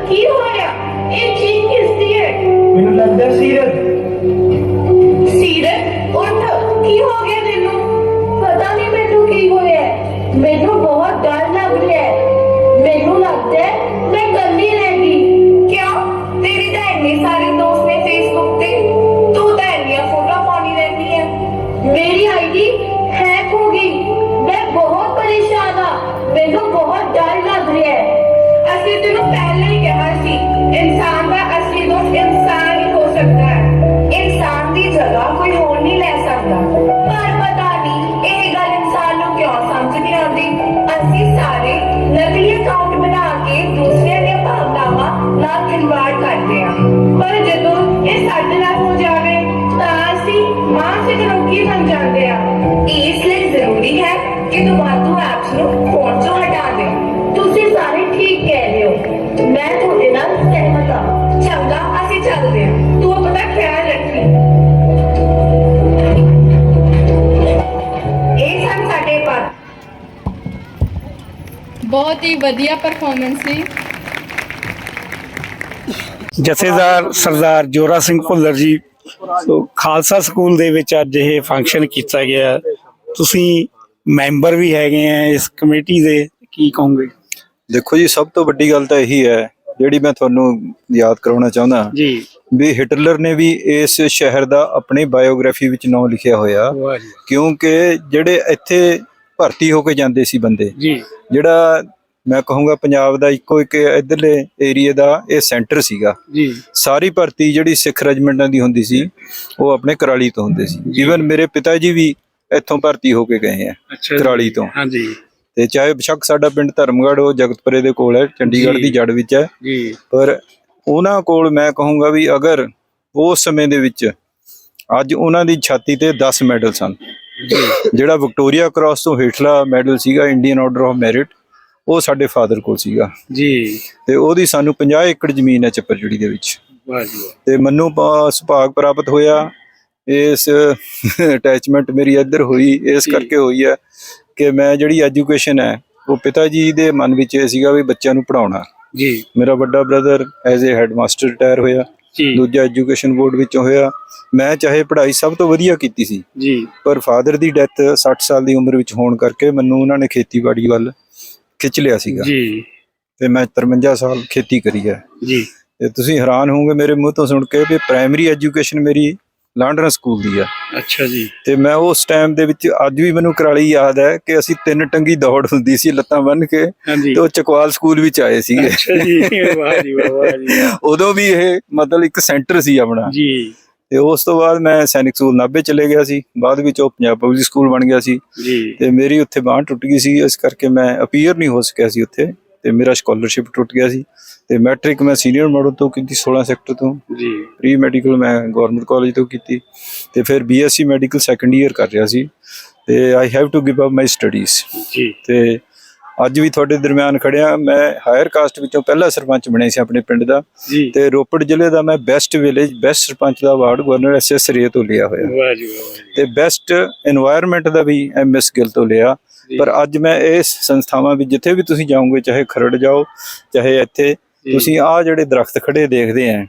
की हो रहा है ये चीज किस दी है मैंने लगता है सीरियस ਇਹ ਵਾਧੂ ਐਪਸ ਨੂੰ ਫੋਨ 'ਚੋਂ ਹਟਾ ਦਿਓ ਤੁਸੀਂ ਸਾਰੇ ਠੀਕ ਕਹਿ ਰਹੇ ਹੋ। ਮੈਂ ਤੁਹਾਡੇ ਨਾਲ ਸਹਿਮਤ ਹਾਂ। ਚੰਗਾ ਅਸੀਂ ਚੱਲਦੇ ਹਾਂ। ਤੂੰ ਆਪਣਾ ਖਿਆਲ ਰੱਖੀ। ਇਹ ਸਨ ਸਾਡੇ ਪਾਸ ਬਹੁਤ ਹੀ ਵਧੀਆ ਪਰਫਾਰਮੈਂਸ ਸੀ। ਜਥੇਦਾਰ ਸਰਦਾਰ ਜੋਰਾ ਸਿੰਘ ਭੁੱਲਰ ਜੀ ਸੋ ਖਾਲਸਾ ਸਕੂਲ ਦੇ ਵਿੱਚ ਅੱਜ ਇਹ ਫੰਕਸ਼ਨ ਕੀਤਾ ਗਿਆ। ਤੁਸੀਂ ਮੈਂਬਰ ਵੀ ਹੈਗੇ ਆ ਇਸ ਕਮੇਟੀ ਦੇ ਕੀ ਕਹੋਗੇ? ਦੇਖੋ ਜੀ ਸਭ ਤੋਂ ਵੱਡੀ ਗੱਲ ਤਾਂ ਇਹੀ ਹੈ ਜਿਹੜੀ ਮੈਂ ਤੁਹਾਨੂੰ ਯਾਦ ਕਰਾਉਣਾ ਚਾਹੁੰਦਾ। ਜੀ। ਵੀ ਹਿਟਲਰ ਨੇ ਵੀ ਇਸ ਸ਼ਹਿਰ ਦਾ ਆਪਣੀ ਬਾਇਓਗ੍ਰਾਫੀ ਵਿੱਚ ਨਾਮ ਲਿਖਿਆ ਹੋਇਆ। ਕਿਉਂਕਿ ਜਿਹੜੇ ਇੱਥੇ ਭਰਤੀ ਹੋ ਕੇ ਜਾਂਦੇ ਸੀ ਬੰਦੇ ਜੀ। ਜਿਹੜਾ ਮੈਂ ਕਹੂੰਗਾ ਪੰਜਾਬ ਦਾ ਇੱਕੋ ਇੱਕ ਇਧਰਲੇ ਏਰੀਆ ਦਾ ਇਹ ਸੈਂਟਰ ਸੀਗਾ। ਜੀ। ਸਾਰੀ ਭਰਤੀ ਜਿਹੜੀ ਸਿੱਖ ਰੈਜੀਮੈਂਟਾਂ ਦੀ ਹੁੰਦੀ ਸੀ ਉਹ ਆਪਣੇ ਕਰਾਲੀ ਤੋਂ ਹੁੰਦੇ ਸੀ। ਈਵਨ ਮੇਰੇ ਪਿਤਾ ਜੀ ਵੀ ਇੱਥੋਂ ਭਰਤੀ ਹੋ ਕੇ ਗਏ ਆ ਅੱਛਾ ਕਰਾਲੀ ਤੋਂ। ਹਾਂਜੀ। ਤੇ ਚਾਹੇ ਬੇਸ਼ੱਕ ਸਾਡਾ ਪਿੰਡ ਧਰਮਗੜ੍ਹ ਉਹ ਜਗਤਪੁਰੇ ਦੇ ਕੋਲ ਹੈ ਚੰਡੀਗੜ੍ਹ। ਦੀ ਜੜ ਵਿੱਚ ਹੈ। ਜੀ। ਪਰ ਉਹਨਾਂ ਕੋਲ ਮੈਂ ਕਹੂੰਗਾ ਵੀ ਅਗਰ ਉਸ ਸਮੇਂ ਦੇ ਵਿੱਚ ਅੱਜ ਉਹਨਾਂ ਦੀ ਛਾਤੀ ਤੇ 10 ਮੈਡਲ ਸਨ। ਜਿਹੜਾ ਵਿਕਟੋਰੀਆ ਕ੍ਰਾਸ ਤੋਂ ਹੇਠਲਾ ਮੈਡਲ ਸੀਗਾ ਇੰਡੀਅਨ ਆਰਡਰ ਆਫ ਮੈਰਿਟ ਉਹ ਸਾਡੇ ਫਾਦਰ ਕੋਲ ਸੀਗਾ। ਜੀ। ਤੇ ਉਹਦੀ ਸਾਨੂੰ 50 ਏਕੜ ਜ਼ਮੀਨ ਹੈ ਚੱਪਰਜੜੀ ਦੇ ਵਿੱਚ। ਵਾਹ ਜੀ ਵਾਹ। ਤੇ ਮੈਨੂੰ ਪਾ- ਸੁਭਾਗ ਪ੍ਰਾਪਤ ਹੋਇਆ। ਇਸ ਅਟੈਚਮੈਂਟ ਮੇਰੀ ਇੱਧਰ ਹੋਈ ਇਸ। ਕਰਕੇ ਹੋਈ ਹੈ ਕਿ ਮੈਂ ਜਿਹੜੀ ਐਜੂਕੇਸ਼ਨ ਹੈ ਉਹ ਪਿਤਾ ਜੀ ਦੇ ਮਨ ਵਿੱਚ ਇਹ ਸੀਗਾ ਵੀ ਬੱਚਿਆਂ ਨੂੰ ਪੜਾਉਣਾ ਜੀ। ਮੇਰਾ ਵੱਡਾ brother as uh headmaster retire ਹੋਇਆ ਜੀ। ਦੂਜਾ ਐਜੂਕੇਸ਼ਨ ਬੋਰਡ ਵਿੱਚੋਂ ਹੋਇਆ। ਮੈਂ ਚਾਹੇ ਪੜ੍ਹਾਈ ਸਭ ਤੋਂ ਵਧੀਆ ਕੀਤੀ ਸੀ ਜੀ। ਪਰ ਫਾਦਰ ਦੀ ਡੈਥ 60 ਸਾਲ ਦੀ ਉਮਰ ਵਿੱਚ ਹੋਣ ਕਰਕੇ ਮੈਨੂੰ ਉਹਨਾਂ ਨੇ ਖੇਤੀਬਾੜੀ ਵੱਲ ਖਿੱਚ ਲਿਆ ਸੀਗਾ। ਜੀ। ਤੇ ਮੈਂ 53 ਸਾਲ ਖੇਤੀ ਕਰੀ ਹੈ। ਜੀ। ਤੇ ਤੁਸੀਂ ਹੈਰਾਨ ਹੋਵੋਗੇ ਮੇਰੇ ਮੂੰਹ ਤੋਂ ਸੁਣ ਕੇ ਵੀ ਪ੍ਰਾਇਮਰੀ ਐਜੂਕੇਸ਼ਨ ਮੇਰੀ ਲਾਂਡਰਨ ਸਕੂਲ ਦੀ ਆ। ਅੱਛਾ ਜੀ। ਤੇ ਮੈਂ ਉਸ ਟਾਈਮ ਦੇ ਵਿੱਚ ਅੱਜ ਵੀ ਮੈਨੂੰ ਕਰਾਲੀ ਯਾਦ ਹੈ ਕਿ ਅਸੀਂ ਤਿੰਨ ਟੰਗੀ ਦੌੜ ਹੁੰਦੀ ਸੀ ਲੱਤਾਂ ਬੰਨ੍ਹ ਕੇ ਤੇ ਉਹ ਚਕਵਾਲ ਸਕੂਲ ਵਿੱਚ ਆਏ ਸੀਗੇ। ਅੱਛਾ ਜੀ ਵਾਹ ਜੀ ਵਾਹ ਜੀ। ਉਦੋਂ ਵੀ ਇਹ ਮਤਲਬ ਇੱਕ ਸੈਂਟਰ ਸੀ ਆਪਣਾ। ਜੀ। ਤੇ ਉਸ ਤੋਂ ਬਾਅਦ ਮੈਂ ਸੈਨਿਕ ਸਕੂਲ ਨਾਭੇ ਚਲੇ ਗਿਆ ਸੀ। ਬਾਅਦ ਵਿੱਚ ਉਹ ਪੰਜਾਬ ਪਬਲਿਕ ਸਕੂਲ ਬਣ ਗਿਆ ਸੀ। ਜੀ। ਤੇ ਮੇਰੀ ਉੱਥੇ ਬਾਂਹ ਟੁੱਟ ਗਈ ਸੀ। ਇਸ ਕਰਕੇ ਮੈਂ ਅਪੀਅਰ ਨਹੀਂ ਹੋ ਸਕਿਆ ਸੀ ਉੱਥੇ। ਤੇ ਮੇਰਾ ਸਕਾਲਰਸ਼ਿਪ ਟੁੱਟ ਗਿਆ ਸੀ ਤੇ ਮੈਟ੍ਰਿਕ ਮੈਂ ਸੀਨੀਅਰ ਮਾਡਲ ਤੋਂ ਕੀਤੀ 16 ਸੈਕਟਰ ਤੋਂ। ਜੀ। ਪ੍ਰੀ ਮੈਡੀਕਲ ਮੈਂ ਗਵਰਨਮੈਂਟ ਕਾਲਜ ਤੋਂ ਕੀਤੀ ਤੇ ਫਿਰ ਬੀਐਸਸੀ ਮੈਡੀਕਲ ਸੈਕੰਡ ਈਅਰ ਕਰ ਰਿਹਾ ਸੀ ਤੇ I have to give up my studies ਜੀ। ਤੇ ਅੱਜ ਵੀ ਤੁਹਾਡੇ ਦਰਮਿਆਨ ਖੜਿਆ ਮੈਂ ਹਾਇਰ ਕਾਸਟ ਵਿੱਚੋਂ ਪਹਿਲਾ ਸਰਪੰਚ ਬਣਿਆ ਸੀ ਆਪਣੇ ਪਿੰਡ ਦਾ। ਤੇ ਰੋਪੜ ਜ਼ਿਲ੍ਹੇ ਦਾ ਮੈਂ ਬੈਸਟ ਵਿਲੇਜ ਬੈਸਟ ਸਰਪੰਚ ਦਾ ਅਵਾਰਡ ਗਵਰਨਰ ਐਸਐਸ ਰੇ ਤੋਂ ਲਿਆ ਹੋਇਆ। ਵਾਹ ਜੀ ਵਾਹ ਤੇ ਬੈਸਟ এনवायरमेंट ਦਾ ਵੀ ਐਮਐਸ ਗਿੱਲ ਤੋਂ ਲਿਆ। ਪਰ ਅੱਜ ਮੈਂ ਇਸ ਸੰਸਥਾਵਾਂ ਵਿੱਚ ਜਿੱਥੇ ਵੀ ਤੁਸੀਂ ਜਾਓਗੇ ਚਾਹੇ ਖਰੜ ਜਾਓ ਚਾਹੇ ਇੱਥੇ ਤੁਸੀਂ ਆ ਜਿਹੜੇ ਦਰਖਤ ਖੜੇ ਦੇਖਦੇ ਆ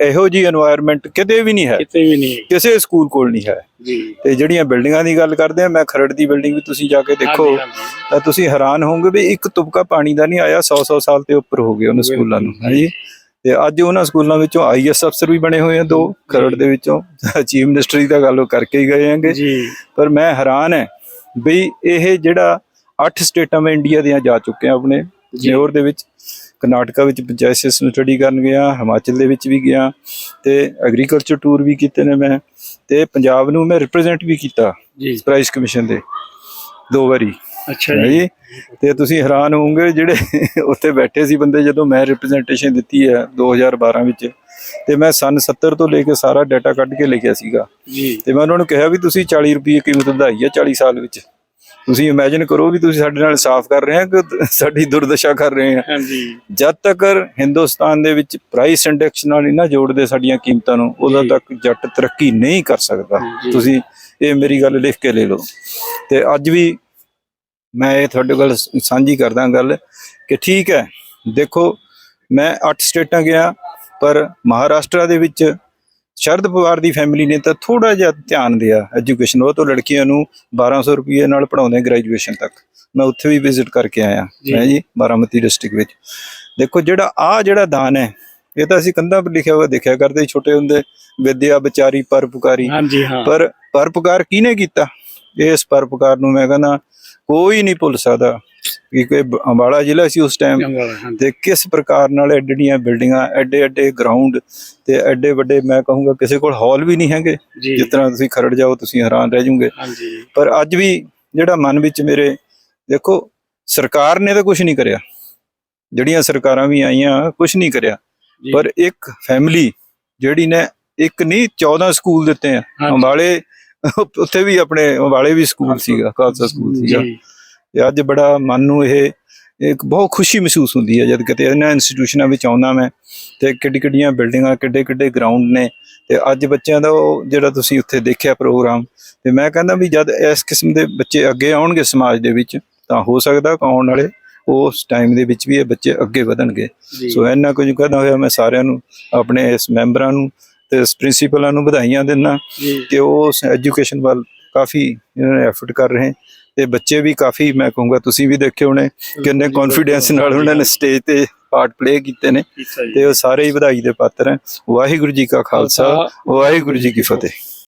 ਇਹੋ ਜੀ এনवायरमेंट ਕਿਤੇ ਵੀ ਨਹੀਂ ਹੈ। ਕਿਤੇ ਵੀ ਨਹੀਂ ਕਿਸੇ ਸਕੂਲ ਕੋਲ ਨਹੀਂ ਹੈ। ਤੇ ਜਿਹੜੀਆਂ ਬਿਲਡਿੰਗਾਂ ਦੀ ਗੱਲ ਕਰਦੇ ਆ ਮੈਂ ਖਰੜ ਦੀ ਬਿਲਡਿੰਗ ਵੀ ਤੁਸੀਂ ਜਾ ਕੇ ਦੇਖੋ ਤਾਂ ਤੁਸੀਂ ਹੈਰਾਨ ਹੋਵੋਗੇ ਵੀ ਇੱਕ ਤੁਪਕਾ ਪਾਣੀ ਦਾ ਨਹੀਂ ਆਇਆ 100 100 ਸਾਲ ਤੇ ਉੱਪਰ ਹੋ ਗਏ ਉਹਨਾਂ ਸਕੂਲਾਂ ਨੂੰ ਹਾਂਜੀ। ਤੇ ਅੱਜ ਉਹਨਾਂ ਸਕੂਲਾਂ ਵਿੱਚੋਂ ਆਈਐਸ ਅਫਸਰ ਵੀ ਬਣੇ ਹੋਏ ਆ ਦੋ ਖਰੜ ਦੇ ਵਿੱਚੋਂ ਚੀਫ ਮਿਨਿਸਟਰੀ ਦਾ ਗੱਲ ਕਰਕੇ ਹੀ ਗਏ ਆਂਗੇ ਪਰ ਮੈਂ ਹੈਰਾਨ ਹਾਂ ਵੀ ਇਹ ਜਿਹੜਾ 8 ਸਟੇਟਾਂ ਮੈਂ ਇੰਡੀਆ ਦੀਆਂ ਜਾ ਚੁੱਕੇ ਆ ਆਪਣੇ ਜਿਓਰ ਦੇ ਵਿੱਚ ਕਰਨਾਟਕਾ ਵਿੱਚ ਪੰਚਾਇਤ ਨੂੰ ਸਟੱਡੀ ਕਰਨ ਗਿਆ ਹਿਮਾਚਲ ਦੇ ਵਿੱਚ ਵੀ ਗਿਆ ਤੇ ਐਗਰੀਕਲਚਰ ਟੂਰ ਵੀ ਕੀਤੇ ਨੇ ਮੈਂ ਤੇ ਪੰਜਾਬ ਨੂੰ ਮੈਂ ਰਿਪਰੈਜ਼ੈਂਟ ਵੀ ਕੀਤਾ ਜੀ। ਪ੍ਰਾਈਸ ਕਮਿਸ਼ਨ ਦੇ ਦੋ ਵਾਰੀ। ਅੱਛਾ ਜੀ। ਤੇ ਤੁਸੀਂ ਹੈਰਾਨ ਹੋਵੋਗੇ ਜਿਹੜੇ ਉੱਥੇ ਬੈਠੇ ਸੀ ਬੰਦੇ ਜਦੋਂ ਮੈਂ ਰਿਪਰੈਜ਼ੈਂਟੇਸ਼ਨ ਦਿੱਤੀ ਹੈ 2012 ਵਿੱਚ। ਤੇ ਮੈਂ ਸਨ 70 ਤੋਂ ਲੈ ਕੇ ਸਾਰਾ ਡਾਟਾ ਕੱਢ ਕੇ ਲਿਖਿਆ ਸੀਗਾ। ਜੀ। ਤੇ ਮੈਂ ਉਹਨਾਂ ਨੂੰ ਕਿਹਾ ਵੀ ਤੁਸੀਂ 40 ਰੁਪਏ ਕੀਮਤ ਵਧਾਈ ਹੈ 40 ਸਾਲ ਵਿੱਚ। ਤੁਸੀਂ ਇਮੇਜਿਨ ਕਰੋ ਵੀ ਤੁਸੀਂ ਸਾਡੇ ਨਾਲ ਸਾਫ਼ ਕਰ ਰਹੇ ਆ ਕਿ ਸਾਡੀ ਦੁਰਦਸ਼ਾ ਕਰ ਰਹੇ ਆ। ਹਾਂਜੀ। ਜਦ ਤੱਕ ਹਿੰਦੁਸਤਾਨ ਦੇ ਵਿੱਚ ਪ੍ਰਾਈਸ ਇੰਡੈਕਸ ਨਾਲ ਨਹੀਂ ਨਾ ਜੋੜਦੇ ਸਾਡੀਆਂ ਕੀਮਤਾਂ ਨੂੰ ਉਦੋਂ। ਤੱਕ ਜੱਟ ਤਰੱਕੀ ਨਹੀਂ ਕਰ ਸਕਦਾ। ਤੁਸੀਂ ਇਹ ਮੇਰੀ ਗੱਲ ਲਿਖ ਕੇ ਲੈ ਲਓ। ਤੇ ਅੱਜ ਵੀ ਮੈਂ ਇਹ ਤੁਹਾਡੇ ਸ- ਸਾਂਝੀ ਕਰਦਾ ਗੱਲ ਕਿ ਠੀਕ ਹੈ। ਦੇਖੋ ਮੈਂ 8 ਸਟੇਟਾਂ ਗਿਆ ਪਰ ਮਹਾਰਾਸ਼ਟਰ ਦੇ ਵਿੱਚ ਸ਼ਰਦ ਪਵਾਰ ਦੀ ਫੈਮਿਲੀ ਨੇ ਤਾਂ ਥੋੜਾ ਜਿਹਾ ਧਿਆਨ ਦਿਆ ਐਜੂਕੇਸ਼ਨ ਉਹ ਤੋਂ ਲੜਕੀਆਂ ਨੂੰ 1200 ਰੁਪਏ ਨਾਲ ਪੜਾਉਂਦੇ ਗ੍ਰੈਜੂਏਸ਼ਨ ਤੱਕ। ਮੈਂ ਉੱਥੇ ਵੀ ਵਿਜ਼ਿਟ ਕਰਕੇ ਆਇਆ। ਹੈ ਜੀ ਬਾਰਾਮਤੀ ਡਿਸਟ੍ਰਿਕਟ ਵਿੱਚ। ਦੇਖੋ ਜਿਹੜਾ ਆ ਜਿਹੜਾ ਦਾਨ ਹੈ ਇਹ ਤਾਂ ਅਸੀਂ ਕੰਧਾਂ 'ਤੇ ਲਿਖਿਆ ਹੋਇਆ ਦੇਖਿਆ ਕਰਦੇ ਛੋਟੇ ਹੁੰਦੇ ਵਿਦਿਆ ਵਿਚਾਰੀ ਪਰਪਕਾਰੀ ਹਾਂਜੀ ਹਾਂ। ਪਰ ਪਰਪਕਾਰ ਕਿਹਨੇ ਕੀਤਾ? ਇਸ ਪਰਪਕਾਰ ਨੂੰ ਮੈਂ ਕਹਿੰਦਾ ਕੋਈ ਨਹੀਂ ਭੁੱਲ ਸਕਦਾ। ਕਿ ਅੰਬਾਲਾ ਜ਼ਿਲ੍ਹਾ ਸੀ ਉਸ ਟਾਈਮ ਤੇ ਕਿਸ ਪ੍ਰਕਾਰ ਨਾਲ ਐਡੀਆਂ ਬਿਲਡਿੰਗਾਂ ਐਡੇ ਐਡੇ ਗਰਾਊਂਡ ਤੇ ਐਡੇ ਵੱਡੇ ਮੈਂ ਕਹੂੰਗਾ ਕਿਸੇ ਕੋਲ ਹਾਲ ਵੀ ਨਹੀਂ ਹੈਗੇ। ਜਿਸ ਤਰ੍ਹਾਂ ਤੁਸੀਂ ਖਰੜ ਜਾਓ ਤੁਸੀਂ ਹੈਰਾਨ ਰਹਿ ਹਾਂਜੀ। ਪਰ ਅੱਜ ਵੀ ਜਿਹੜਾ ਮਨ ਵਿੱਚ ਮੇਰੇ ਦੇਖੋ ਸਰਕਾਰ ਨੇ ਤਾਂ ਕੁਝ ਨਹੀਂ ਕਰਿਆ। ਜਿਹੜੀਆਂ ਸਰਕਾਰਾਂ ਵੀ ਆਈਆਂ ਕੁਝ ਨਹੀਂ ਕਰਿਆ। ਪਰ ਇੱਕ ਫੈਮਿਲੀ ਜਿਹੜੀ ਨੇ ਇੱਕ ਨਹੀਂ 14 ਸਕੂਲ ਦਿੱਤੇ ਆ। ਅੰਬਾਲੇ ਉੱਥੇ ਵੀ ਆਪਣੇ ਵਾਲੇ ਵੀ ਸਕੂਲ ਸੀਗਾ ਖਾਲਸਾ ਸਕੂਲ ਸੀਗਾ। ਤੇ ਅੱਜ ਬੜਾ ਮਨ ਨੂੰ ਇਹ ਇੱਕ ਬਹੁਤ ਖੁਸ਼ੀ ਮਹਿਸੂਸ ਹੁੰਦੀ ਹੈ ਜਦ ਕਿਤੇ ਇਹਨਾਂ ਇੰਸਟੀਟਿਊਸ਼ਨਾਂ ਵਿੱਚ ਆਉਂਦਾ ਮੈਂ ਤੇ ਕਿੱਡੀ ਕਿੱਡੀਆਂ ਬਿਲਡਿੰਗਾਂ ਕਿੱਡੇ ਕਿੱਡੇ ਗਰਾਊਂਡ ਨੇ ਤੇ ਅੱਜ ਬੱਚਿਆਂ ਦਾ ਉਹ ਜਿਹੜਾ ਤੁਸੀਂ ਉੱਥੇ ਦੇਖਿਆ ਪ੍ਰੋਗਰਾਮ ਤੇ ਮੈਂ ਕਹਿੰਦਾ ਵੀ ਜਦ ਇਸ ਕਿਸਮ ਦੇ ਬੱਚੇ ਅੱਗੇ ਆਉਣਗੇ ਸਮਾਜ ਦੇ ਵਿੱਚ ਤਾਂ ਹੋ ਸਕਦਾ ਆਉਣ ਵਾਲੇ ਉਸ ਟਾਈਮ ਦੇ ਵਿੱਚ ਵੀ ਇਹ ਬੱਚੇ ਅੱਗੇ ਵਧਣਗੇ। ਸੋ ਇੰਨਾ ਕੁਝ ਕਹਿੰਦਾ ਹੋਇਆ ਮੈਂ ਸਾਰਿਆਂ ਨੂੰ ਆਪਣੇ ਇਸ ਮੈਂਬਰਾਂ ਨੂੰ ਤੇ ਇਸ ਪ੍ਰਿੰਸੀਪਲਾਂ ਨੂੰ ਵਧਾਈਆਂ ਦਿੰਦਾ ਕਿ ਉਹ ਐਜੂਕੇਸ਼ਨ ਵੱਲ ਕਾਫੀ ਇਹਨਾਂ ਨੇ ਐਫਰਟ ਕਰ ਰਹੇ ਤੇ ਬੱਚੇ ਵੀ ਕਾਫੀ ਮੈਂ ਕਹੂੰਗਾ ਤੁਸੀਂ ਵੀ ਦੇਖੇ ਹੋਣੇ ਕਿੰਨੇ ਕੌਨਫੀਡੈਂਸ ਨਾਲ ਉਹਨਾਂ ਨੇ ਸਟੇਜ ਤੇ ਪਾਰਟ ਪਲੇ ਕੀਤੇ ਨੇ ਤੇ ਉਹ ਸਾਰੇ ਹੀ ਵਧਾਈ ਦੇ ਪਾਤਰ ਹੈ। ਵਾਹਿਗੁਰੂ ਜੀ ਕਾ ਖਾਲਸਾ। ਵਾਹਿਗੁਰੂ ਜੀ ਕੀ ਫਤਿਹ।